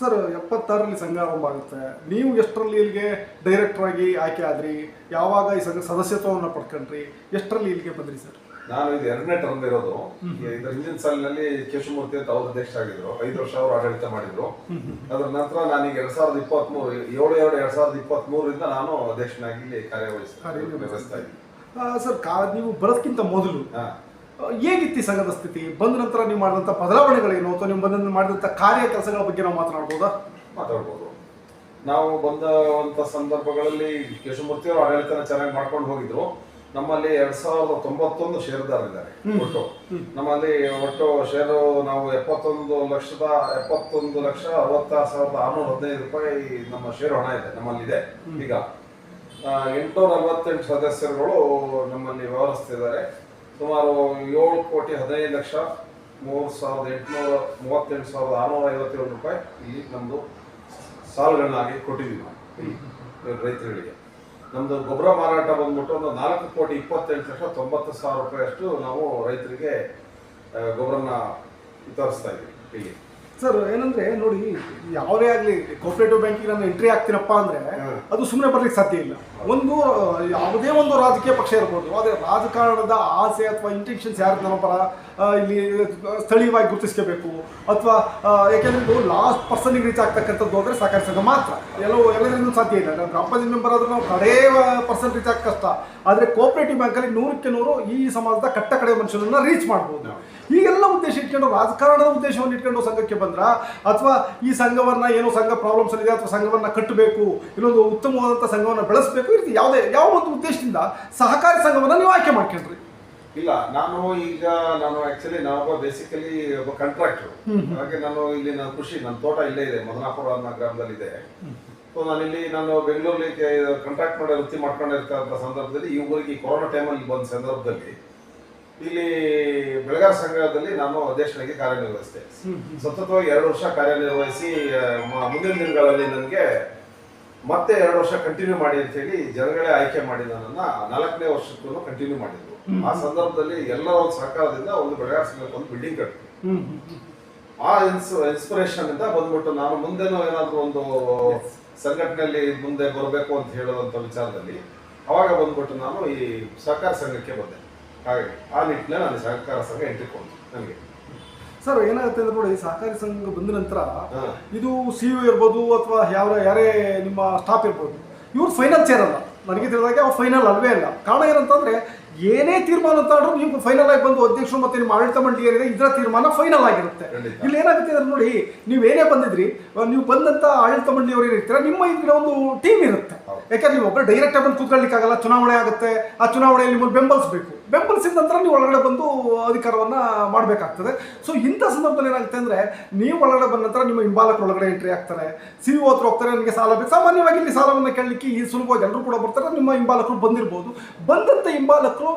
Sir ಎಪ್ಪತ್ತಾರರಲ್ಲಿ ಸಂಘ ಆರಂಭ ಆಗುತ್ತೆ. ನೀವು ಎಷ್ಟರಲ್ಲಿ ಇಲ್ಲಿಗೆ ಡೈರೆಕ್ಟರ್ ಆಗಿ ಆಯ್ಕೆ ಆದ್ರಿ? ಯಾವಾಗ ಈ ಸಂಘ ಸದಸ್ಯತ್ವವನ್ನು ಪಡ್ಕೊಂಡ್ರಿ? ಎಷ್ಟರಲ್ಲಿ ಇಲ್ಲಿಗೆ ಬಂದ್ರಿ ಸರ್ ನಾನು ಇದು ಎರಡನೇ ಟರ್ಮ್ ಇರೋದು. ಇದರ ಹಿಂದಿನ ಸಾಲಿನಲ್ಲಿ ಕೇಶವಮೂರ್ತಿ ಅಂತ ಅವ್ರ ಅಧ್ಯಕ್ಷ ಆಗಿದ್ರು. ಐದು ವರ್ಷ ಅವರು ಆಡಳಿತ ಮಾಡಿದ್ರು. ಅದರ ನಂತರ ನಾನೀಗ ಎರಡ್ ಸಾವಿರದ ಇಪ್ಪತ್ತ್ ಮೂರು ಏಳು ಎರಡು ಎರಡ್ ಸಾವಿರದ ಇಪ್ಪತ್ತ್ ಮೂರರಿಂದ ನಾನು ಅಧ್ಯಕ್ಷನಾಗಿ ಇಲ್ಲಿ ಕಾರ್ಯವಹಿಸ್ತಾ ಸರ್ ಕಾ ನೀವು ಬರೋದಕ್ಕಿಂತ ಮೊದಲು ಹೇಗಿತ್ತು ಈ ಸಂಘದ ಸ್ಥಿತಿ? ಬಂದ ನಂತರ ನೀವು ಮಾಡಿದಂಥ ಬದಲಾವಣೆಗಳೇನು? ಅಥವಾ ನೀವು ಬಂದ ಮಾಡಿದಂಥ ಕಾರ್ಯ ಕೆಲಸಗಳ ಬಗ್ಗೆ ನಾವು ಮಾತನಾಡ್ಬೋದಾ? ಮಾತಾಡ್ಬೋದು. ನಾವು ಬಂದಂಥ ಸಂದರ್ಭಗಳಲ್ಲಿ ಕೇಶವಮೂರ್ತಿ ಅವರು ಆಡಳಿತನ ಚೆನ್ನಾಗಿ ಮಾಡ್ಕೊಂಡು ಹೋಗಿದ್ರು. ನಮ್ಮಲ್ಲಿ ಎರಡ್ ಸಾವಿರದ ತೊಂಬತ್ತೊಂದು ಷೇರುದಾರರಿದ್ದಾರೆ ಒಟ್ಟು. ನಮ್ಮಲ್ಲಿ ಒಟ್ಟು ಷೇರು ನಾವು ಎಪ್ಪತ್ತೊಂದು ಲಕ್ಷದ ಎಪ್ಪತ್ತೊಂದು ಲಕ್ಷ ಅರವತ್ತಾರು ಸಾವಿರದ ಆರ್ನೂರ ಹದಿನೈದು ರೂಪಾಯಿ ನಮ್ಮ ಷೇರು ಹಣ ಇದೆ ನಮ್ಮಲ್ಲಿದೆ. ಈಗ ಎಂಟುನೂರ ನಲವತ್ತೆಂಟು ಸದಸ್ಯರುಗಳು ನಮ್ಮಲ್ಲಿ ವ್ಯವಹರಿಸ್ತಿದ್ದಾರೆ. ಸುಮಾರು ಏಳು ಕೋಟಿ ಹದಿನೈದು ಲಕ್ಷ ಮೂರು ಸಾವಿರದ ಎಂಟುನೂರ ಮೂವತ್ತೆಂಟು ಸಾವಿರದ ಆರುನೂರ ಐವತ್ತೇಳು ರೂಪಾಯಿ ಇಲ್ಲಿ ನಮ್ಮದು ಸಾಲುಗಳನ್ನಾಗಿ ಕೊಟ್ಟಿದ್ದೀವಿ ನಾವು ರೈತರುಗಳಿಗೆ. ನಮ್ಮದು ಗೊಬ್ಬರ ಮಾರಾಟ ಬಂದ್ಬಿಟ್ಟು ಒಂದು ನಾಲ್ಕು ಕೋಟಿ ಇಪ್ಪತ್ತೆಂಟು ಲಕ್ಷ ತೊಂಬತ್ತು ಸಾವಿರ ರೂಪಾಯಿಯಷ್ಟು ನಾವು ರೈತರಿಗೆ ಗೊಬ್ಬರನ ವಿತರಿಸ್ತಾ ಇದ್ದೀವಿ ಇಲ್ಲಿ. ಸರ್ ಏನಂದ್ರೆ ನೋಡಿ ಯಾವುದೇ ಆಗಲಿ ಕೋಪರೇಟಿವ್ ಬ್ಯಾಂಕಿಗೆ ನಾನು ಎಂಟ್ರಿ ಆಗ್ತೀನಪ್ಪ ಅಂದ್ರೆ ಅದು ಸುಮ್ಮನೆ ಬರ್ಲಿಕ್ಕೆ ಸಾಧ್ಯ ಇಲ್ಲ. ಒಂದು ಯಾವುದೇ ಒಂದು ರಾಜಕೀಯ ಪಕ್ಷ ಇರ್ಬೋದು ಆದರೆ ರಾಜಕಾರಣದ ಆಸೆ ಅಥವಾ ಇಂಟೆನ್ಷನ್ಸ್ ಯಾರು ನಮ್ಮ ಪರ ಇಲ್ಲಿ ಸ್ಥಳೀಯವಾಗಿ ಗುರುತಿಸ್ಕೋಬೇಕು. ಅಥವಾ ಯಾಕೆಂದ್ರೆ ಇದು ಲಾಸ್ಟ್ ಪರ್ಸನ್ಗೆ ರೀಚ್ ಆಗ್ತಕ್ಕಂಥದ್ದು ಹೋದ್ರೆ ಸಹಕಾರಿ ಸಂಘ ಮಾತ್ರ. ಎಲ್ಲವೂ ಎಲ್ಲರಿಗೂ ಸಾಧ್ಯ ಇಲ್ಲ. ನಾವು ಗ್ರಾಮ ಪಂಚಾಯತ್ ಮೆಂಬರ್ ಆದರೆ ನಾವು ಕಡೇ ಪರ್ಸನ್ ರೀಚ್ ಆಗ ಕಷ್ಟ. ಆದರೆ ಕೋಪರೇಟಿವ್ ಬ್ಯಾಂಕಲ್ಲಿ ನೂರಕ್ಕೆ ನೂರು ಈ ಸಮಾಜದ ಕಟ್ಟ ಕಡೆ ಮನುಷ್ಯನನ್ನ ರೀಚ್ ಮಾಡ್ಬೋದು. ಈಗೆಲ್ಲ ಉದ್ದೇಶ ಇಟ್ಕೊಂಡು ರಾಜಕಾರಣದ ಉದ್ದೇಶವನ್ನು ಇಟ್ಕೊಂಡು ಸಂಘಕ್ಕೆ ಬಂದ್ರ ಅಥವಾ ಈ ಸಂಘವನ್ನ ಏನೋ ಸಂಘ ಪ್ರಾಬ್ಲಮ್ಸ್ ಇದೆ ಅಥವಾ ಸಂಘವನ್ನ ಕಟ್ಟಬೇಕು ಇಲ್ಲೊಂದು ಉತ್ತಮವಾದಂಥ ಸಂಘವನ್ನ ಬೆಳೆಸಬೇಕು ಈ ರೀತಿ ಯಾವುದೇ ಯಾವ ಒಂದು ಉದ್ದೇಶದಿಂದ ಸಹಕಾರಿ ಸಂಘವನ್ನ ನೀವು ಆಯ್ಕೆ ಮಾಡ್ಕೊಂಡ್ರಿ. ಇಲ್ಲ ನಾನು ಈಗ ನಾನು ಆಕ್ಚುಲಿ ನಾನೊಬ್ಬ ಬೇಸಿಕಲಿ ಒಬ್ಬ ಕಾಂಟ್ರಾಕ್ಟರ್ ಹಾಗೆ ನಾನು ಇಲ್ಲಿ ನನ್ನ ಕೃಷಿ ನನ್ನ ತೋಟ ಇಲ್ಲೇ ಇದೆ ಮದನಾಪುರ ಅನ್ನೋ ಗ್ರಾಮದಲ್ಲಿ ಇದೆ. ಸೊ ನಾನಿಲ್ಲಿ ನಾನು ಬೆಂಗಳೂರಲ್ಲಿ ಕಾಂಟ್ರಾಕ್ಟ್ ಮಾಡಿ ವೃತ್ತಿ ಮಾಡ್ಕೊಂಡಿರ್ತಕ್ಕಂಥ ಸಂದರ್ಭದಲ್ಲಿ ಈ ಊರಿಗೆ ಕೊರೋನಾ ಟೈಮಲ್ಲಿ ಬಂದ ಸಂದರ್ಭದಲ್ಲಿ ಇಲ್ಲಿ ಬೆಳಗಾರ ಸಂಘದಲ್ಲಿ ನಾನು ಅಧ್ಯಕ್ಷನಾಗಿ ಕಾರ್ಯನಿರ್ವಹಿಸಿದೆ. ಸತತವಾಗಿ ಎರಡು ವರ್ಷ ಕಾರ್ಯನಿರ್ವಹಿಸಿ ಮುಂದಿನ ದಿನಗಳಲ್ಲಿ ನನಗೆ ಮತ್ತೆ ಎರಡು ವರ್ಷ ಕಂಟಿನ್ಯೂ ಮಾಡಿ ಅಂತ ಹೇಳಿ ಜನಗಳೇ ಆಯ್ಕೆ ಮಾಡಿ ನನ್ನನ್ನ ನಾಲ್ಕನೇ ವರ್ಷಕ್ಕೂ ಕಂಟಿನ್ಯೂ ಮಾಡಿದ್ರು. ಆ ಸಂದರ್ಭದಲ್ಲಿ ಎಲ್ಲರ ಒಂದು ಸರ್ಕಾರದಿಂದ ಒಂದು ಬೆಳಗಾವಿ ಸಂಘಕ್ಕೆ ಒಂದು ಬಿಲ್ಡಿಂಗ್ ಕಟ್ಟಿದ್ರು ಆ ಇನ್ಸ್ ಇನ್ಸ್ಪಿರೇಷನ್ ಇಂದ ಬಂದ್ಬಿಟ್ಟು ನಾನು ಮುಂದೆನೂ ಏನಾದ್ರು ಒಂದು ಸಂಘಟನೆಯಲ್ಲಿ ಮುಂದೆ ಬರಬೇಕು ಅಂತ ಹೇಳುವಂತ ವಿಚಾರದಲ್ಲಿ ಅವಾಗ ಬಂದ್ಬಿಟ್ಟು ನಾನು ಈ ಸಹಕಾರ ಸಂಘಕ್ಕೆ ಬಂದೆ. ಹಾಗಾಗಿ ಆ ನಿಟ್ಟಿನಲ್ಲಿ ನಾನು ಸಹಕಾರ ಸಂಘ ಎಂಟ್ರಿ ಕೊಡ್ತೀನಿ ನನಗೆ ಸರ್ ಏನಾಗುತ್ತೆ ಅಂದ್ರೆ ನೋಡಿ ಸಹಕಾರಿ ಸಂಘ ಬಂದ ನಂತರ ಇದು ಸಿ ಯು ಇರ್ಬೋದು ಅಥವಾ ಯಾವ ಯಾರೇ ನಿಮ್ಮ ಸ್ಟಾಫ್ ಇರ್ಬೋದು ಇವ್ರು ಫೈನಲ್ ಚೇರ್ ಅಲ್ಲ. ನನಗೆ ತಿಳಿದಾಗೆ ಅವ್ರು ಫೈನಲ್ ಅಲ್ವೇ ಅಲ್ಲ ಕಾರಣ ಏನಂತಂದ್ರೆ ಏನೇ ತೀರ್ಮಾನ ತಗೊಂಡ್ರು ನೀವು ಫೈನಲ್ ಆಗಿ ಬಂದು ಅಧ್ಯಕ್ಷರು ಮತ್ತೆ ನಿಮ್ಮ ಆಡಳಿತ ಮಂಡಳಿ ಏನಿದೆ ಇದರ ತೀರ್ಮಾನ ಫೈನಲ್ ಆಗಿರುತ್ತೆ. ಇಲ್ಲಿ ಏನಾಗುತ್ತೆ ಅಂದ್ರೆ ನೋಡಿ ನೀವು ಏನೇ ಬಂದಿದ್ರಿ ನೀವು ಬಂದಂತ ಆಡಳಿತ ಮಂಡಳಿಯವರು ಏನಿರ್ತೀರ ನಿಮ್ಮ ಹಿಂದಿನ ಒಂದು ಟೀಮ್ ಇರುತ್ತೆ. ಯಾಕಂದ್ರೆ ನೀವು ಒಬ್ಬರು ಡೈರೆಕ್ಟ್ ಆಗಿ ಬಂದು ಕೂತ್ಕೊಳ್ಳಿಕ್ಕಾಗಲ್ಲ ಚುನಾವಣೆ ಆಗುತ್ತೆ ಆ ಚುನಾವಣೆಯಲ್ಲಿ ನಿಮ್ಮನ್ನು ಬೆಂಬಲಿಸಬೇಕು. ಬೆಂಬಲಿಸಿದ ನಂತರ ನೀವು ಒಳಗಡೆ ಬಂದು ಅಧಿಕಾರವನ್ನು ಮಾಡಬೇಕಾಗ್ತದೆ. ಸೊ ಇಂಥ ಸಂದರ್ಭದಲ್ಲಿ ಏನಾಗುತ್ತೆ ಅಂದರೆ, ನೀವು ಒಳಗಡೆ ಬಂದ ನಂತರ ನಿಮ್ಮ ಹಿಂಬಾಲಕರು ಒಳಗಡೆ ಎಂಟ್ರಿ ಆಗ್ತಾರೆ. ಸಿ ಇ ಹತ್ರ ಹೋಗ್ತಾರೆ ನನಗೆ ಸಾಲ ಬೇಕು. ಸಾಮಾನ್ಯವಾಗಿ ಇಲ್ಲಿ ಸಾಲವನ್ನು ಕೇಳಲಿಕ್ಕೆ ಈ ಸುಲಭವಾಗಿ ಎಲ್ಲರೂ ಕೂಡ ಬರ್ತಾರೆ. ನಿಮ್ಮ ಹಿಂಬಾಲಕರು ಬಂದಿರ್ಬೋದು. ಬಂದಂಥ ಹಿಂಬಾಲಕರು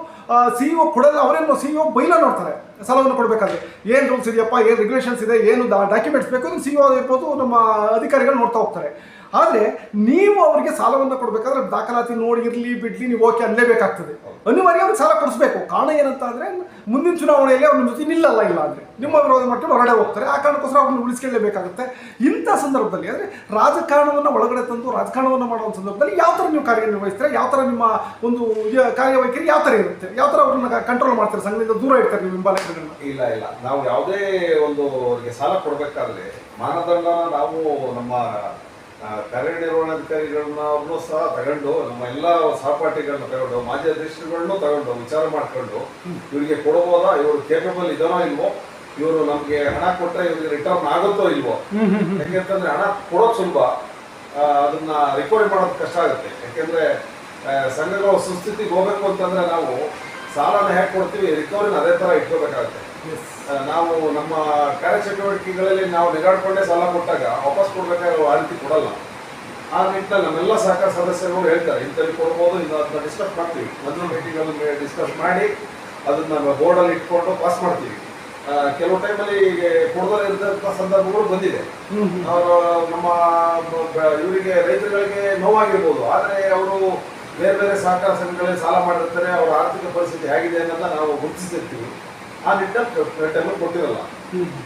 ಸಿ ಇ ಕೊಡಲ್ಲ, ಅವರೇನು ಸಿ ಇ ಬೈಲ ನೋಡ್ತಾರೆ. ಸಾಲವನ್ನು ಕೊಡಬೇಕಾದ್ರೆ. ಏನು ರೂಲ್ಸ್ ಇದೆಯಪ್ಪ? ಏನು ರೆಗ್ಯುಲೇಷನ್ಸ್ ಇದೆ? ಏನು ಡಾಕ್ಯುಮೆಂಟ್ಸ್ ಬೇಕು? ಸಿ ಇ ಇರ್ಬೋದು ನಮ್ಮ ಅಧಿಕಾರಿಗಳು ನೋಡ್ತಾ ಹೋಗ್ತಾರೆ. ಆದರೆ ನೀವು ಅವರಿಗೆ ಸಾಲವನ್ನು ಕೊಡಬೇಕಾದ್ರೆ ದಾಖಲಾತಿ ನೋಡಿರಲಿ ಬಿಡಲಿ, ನೀವು ಓಕೆ ಅನ್ಲೇಬೇಕಾಗ್ತದೆ. ಅನಿವಾರ್ಯ ಅವ್ರಿಗೆ ಸಾಲ ಕೊಡಿಸ್ಬೇಕು. ಕಾರಣ ಏನಂತ ಅಂದ್ರೆ ಮುಂದಿನ ಚುನಾವಣೆಯಲ್ಲಿ ಅವ್ರ ಜೊತೆ ನಿಲ್ಲಲ್ಲ, ಇಲ್ಲ ಅಂದ್ರೆ. ನಿಮ್ಮ ವಿರೋಧ ಮಾಡ್ಕೊಂಡು ಹೊರಡೆ ಹೋಗ್ತಾರೆ. ಆ ಕಾರಣಕ್ಕೋಸ್ಕರ ಅವ್ರನ್ನ ಉಳಿಸ್ಕೊಳ್ಳೇಬೇಕಾಗುತ್ತೆ. ಇಂಥ ಸಂದರ್ಭದಲ್ಲಿ ಅಂದ್ರೆ ರಾಜಕಾರಣವನ್ನು ಒಳಗಡೆ ತಂದು, ರಾಜಕಾರಣವನ್ನು ಮಾಡುವ ಸಂದರ್ಭದಲ್ಲಿ ಯಾವ ಥರ ನೀವು ಕಾರ್ಯನಿರ್ವಹಿಸ್ತೀರಾ ಯಾವ ಥರ ನಿಮ್ಮ ಒಂದು ಕಾರ್ಯವೈಖರಿ ಯಾವ ಥರ ಇರುತ್ತೆ? ಯಾವ ಥರ ಅವ್ರನ್ನ ಕಂಟ್ರೋಲ್ ಮಾಡ್ತಾರೆ? ಸಂಘದಿಂದ ದೂರ ಇಡ್ತಾರೆ ನೀವು ಹಿಂಬಾಲಕರನ್ನ ಇಲ್ಲ ಇಲ್ಲ. ನಾವು ಯಾವುದೇ ಒಂದು ಅವರಿಗೆ ಸಾಲ ಕೊಡಬೇಕಾದ್ರೆ ಮಾನದಂಡ ನಾವು ನಮ್ಮ ಕಾರ್ಯನಿರ್ವಹಣಾಧಿಕಾರಿಗಳನ್ನ ಅವ್ರನ್ನೂ ಸಹ ತಗೊಂಡು, ನಮ್ಮ ಎಲ್ಲ ಸಹಪಾಠಿಗಳನ್ನ ತಗೊಂಡು, ಮಾಜಿ ಅಧ್ಯಕ್ಷರುಗಳನ್ನು ತಗೊಂಡು, ವಿಚಾರ ಮಾಡ್ಕೊಂಡು ಇವರಿಗೆ ಕೊಡಬಹುದಾ ಇವರು ಕೇಪಬಲ್ ಇದನೋ ಇಲ್ವೋ, ಇವರು ನಮ್ಗೆ ಹಣ ಕೊಟ್ಟರೆ ಇವರಿಗೆ ರಿಟರ್ನ್ ಆಗುತ್ತೋ ಇಲ್ವೋ. ಯಾಕೆಂತಂದ್ರೆ ಹಣ ಕೊಡೋದು ಸುಲಭ. ಅದನ್ನ ರಿಕವರಿ ಮಾಡೋದು ಕಷ್ಟ ಆಗುತ್ತೆ. ಯಾಕೆಂದ್ರೆ ಸಂಘಗಳ ಸುಸ್ಥಿತಿಗೆ ಹೋಗ್ಬೇಕು ಅಂತಂದ್ರೆ ನಾವು ಸಾಲನ ಹೇಗೆ ಕೊಡ್ತೀವಿ? ರಿಕವರಿನ ಅದೇ ತರ ಇಟ್ಕೋಬೇಕಾಗುತ್ತೆ. ನಾವು ನಮ್ಮ ಕಾರ್ಯಚಟುವಟಿಕೆಗಳಲ್ಲಿ ನಾವು ನಿಗಾಡ್ಕೊಂಡೇ ಸಾಲ ಕೊಟ್ಟಾಗ ವಾಪಸ್ ಕೊಡ್ಬೇಕಾದ್ರೆ ಆ ರೀತಿ ಕೊಡಲ್ಲ. ಆ ನಿಟ್ಟಿನಲ್ಲಿ ನಮ್ಮೆಲ್ಲ ಸಹಕಾರ ಸದಸ್ಯರುಗಳು ಹೇಳ್ತಾರೆ ಇಂಥಲ್ಲಿ ಕೊಡ್ಬೋದು ಇನ್ನು ಅದನ್ನ ಡಿಸ್ಕಸ್ ಮಾಡ್ತೀವಿ. ಮೊದಲು ಮೀಟಿಂಗಲ್ಲಿ ಡಿಸ್ಕಸ್ ಮಾಡಿ ಅದನ್ನ ಬೋರ್ಡಲ್ಲಿ ಇಟ್ಕೊಂಡು ಪಾಸ್ ಮಾಡ್ತೀವಿ. ಕೆಲವು ಟೈಮಲ್ಲಿ ಈಗ ಇರದಂಥ ಸಂದರ್ಭಗಳು ಬಂದಿದೆ. ಅವರು ನಮ್ಮ ಇವರಿಗೆ ರೈತರುಗಳಿಗೆ ನೋವಾಗಿರ್ಬೋದು. ಆದರೆ ಅವರು ಬೇರೆ ಬೇರೆ ಸಹಕಾರ ಸಂಘಗಳಲ್ಲಿ ಸಾಲ ಮಾಡಿರ್ತಾರೆ ಅವರ ಆರ್ಥಿಕ ಪರಿಸ್ಥಿತಿ ಹೇಗಿದೆ ಅನ್ನೋದನ್ನ ನಾವು ಗುರುತಿಸಿರ್ತೀವಿ. ಆ ನಿಟ್ಟಲ್ಲಿ ಟೈಮಲ್ಲಿ ಕೊಟ್ಟಿರಲ್ಲ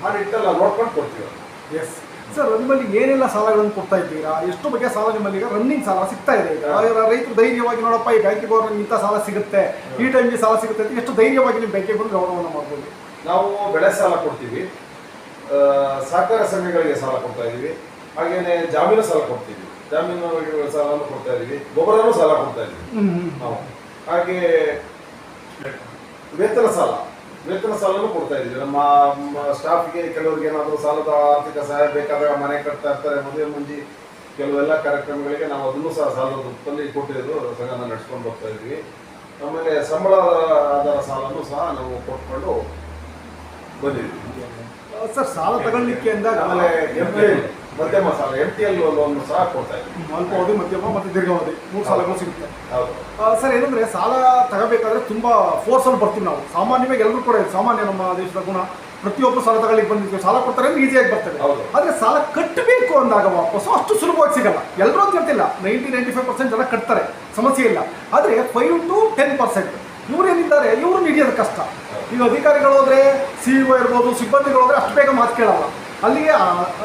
ಆ ನಿಟ್ಟಲ್ಲಿ ನೋಡ್ಕೊಂಡು ಕೊಡ್ತೀವಿ ಎಸ್ ಸರ್ ನಿಮ್ಮಲ್ಲಿ ಏನೆಲ್ಲ ಸಾಲಗಳನ್ನು ಕೊಡ್ತಾ ಇದ್ದೀರಾ? ಎಷ್ಟು ಬಗ್ಗೆ ಸಾಲ ನಿಮ್ಮಲ್ಲಿ ಈಗ ರನ್ನಿಂಗ್ ಸಾಲ ಸಿಗ್ತಾ ಇದೆ ಈಗ. ರೈತರು ಧೈರ್ಯವಾಗಿ ನೋಡಪ್ಪ ಈ ಬ್ಯಾಂಕಿಗೆ ಹೋದ್ರೆ ಇಂಥ ಸಾಲ ಸಿಗುತ್ತೆ. ಈ ಟೈಮ್ಗೆ ಸಾಲ ಸಿಗುತ್ತೆ ಅಂತ ಎಷ್ಟು ಧೈರ್ಯವಾಗಿ ನಿಮ್ಮ ಬ್ಯಾಂಕಿಗೆ ಬಂದು ವ್ಯವಹಾರವನ್ನು ಮಾಡ್ಬೋದು? ನಾವು ಬೆಳೆ ಸಾಲ ಕೊಡ್ತೀವಿ. ಸಹಕಾರ ಸಂಘಗಳಿಗೆ ಸಾಲ ಕೊಡ್ತಾ ಇದ್ದೀವಿ. ಹಾಗೇನೆ ಜಾಮೀನು ಸಾಲ ಕೊಡ್ತೀವಿ. ಜಾಮೀನು ಸಾಲವನ್ನು ಕೊಡ್ತಾ ಇದ್ದೀವಿ. ಗೊಬ್ಬರನೂ ಸಾಲ ಕೊಡ್ತಾ ಇದ್ದೀವಿ. ನಾವು ಹಾಗೆ ವೇತನ ಸಾಲ. ವೇತನ ಸಾಲನು ಕೊಡ್ತಾ ಇದೀವಿ ನಮ್ಮ ಸ್ಟಾಫ್ಗೆ ಕೆಲವರಿಗೆ ಏನಾದರೂ ಸಾಲದ ಆರ್ಥಿಕ ಸಹಾಯ ಬೇಕಾದಾಗ ಮನೆ ಕಟ್ತಾ ಇರ್ತಾರೆ ಮದುವೆ ಮುಂಜಿ ಕೆಲವೆಲ್ಲ ಕಾರ್ಯಕ್ರಮಗಳಿಗೆ ನಾವು ಅದನ್ನು ಸಹ ಸಾಲದ ರೂಪದಲ್ಲಿ ಕೊಟ್ಟಿದ್ದು ಸಂಘನ ನಡೆಸ್ಕೊಂಡು ಹೋಗ್ತಾ ಇದ್ವಿ ಆಮೇಲೆ ಸಂಬಳ ಆಧಾರ ಸಾಲನೂ ಸಹ ನಾವು ಕೊಟ್ಕೊಂಡು ಬಂದಿದ್ವಿ ಸರ್ ಸಾಲ ತಗೊಳ್ಳಿಕ್ಕೆ ಅಂದಾಗ ಆಮೇಲೆ ಎಂ ಮಧ್ಯಮ ಸಾಲ ಎಂ ಟಿ ಎಲ್ ಲೋನ್ ಸಹ ಕೊಡ್ತಾ ಅಲ್ಪಾವಧಿ ಮಧ್ಯಮ ಮತ್ತು ದೀರ್ಘಾವಧಿ ಮೂರು ಸಾಲಗಳು ಸಿಗುತ್ತೆ. ಹೌದು. ಸರ್ ಏನಂದ್ರೆ ಸಾಲ ತಗೋಬೇಕಾದ್ರೆ ತುಂಬಾ ಫೋರ್ಸ್ ಅಲ್ಲಿ ಬರ್ತೀವಿ ನಾವು. ಸಾಮಾನ್ಯವಾಗಿ ಎಲ್ಲರೂ ಕೂಡ ಸಾಮಾನ್ಯ ನಮ್ಮ ದೇಶದ ಗುಣ ಪ್ರತಿಯೊಬ್ಬರು ಸಾಲ ತಗೊಳ್ಳಿಕ್ಕೆ ಬಂದಿದ್ವಿ. ಸಾಲ ಕೊಡ್ತಾರೆ ಅಂದ್ರೆ ಈಸಿಯಾಗಿ ಬರ್ತದೆ. ಆದ್ರೆ ಸಾಲ ಕಟ್ಟಬೇಕು ಅಂದಾಗ ವಾಪಸ್ ಅಷ್ಟು ಸುಲಭವಾಗಿ ಸಿಗಲ್ಲ. ಎಲ್ಲರೂ ಅಂತ ಹೇಳ್ತಿಲ್ಲ ನೈಂಟಿ ನೈಂಟಿ ಫೈವ್ ಪರ್ಸೆಂಟ್ ಜನ ಕಟ್ತಾರೆ. ಸಮಸ್ಯೆ ಇಲ್ಲ. ಆದ್ರೆ ಫೈವ್ ಟು ಟೆನ್ ಪರ್ಸೆಂಟ್ ಇವ್ರೇನಿದ್ದಾರೆ ಇವರು ನಿಡಿಯೋದು ಕಷ್ಟ. ಈಗ ಅಧಿಕಾರಿಗಳು ಹೋದ್ರೆ ಸಿ ಇರ್ಬೋದು ಸಿಬ್ಬಂದಿಗಳು ಹೋದ್ರೆ ಅಷ್ಟು ಬೇಗ ಮಾತು ಕೇಳಲ್ಲ. ಅಲ್ಲಿಗೆ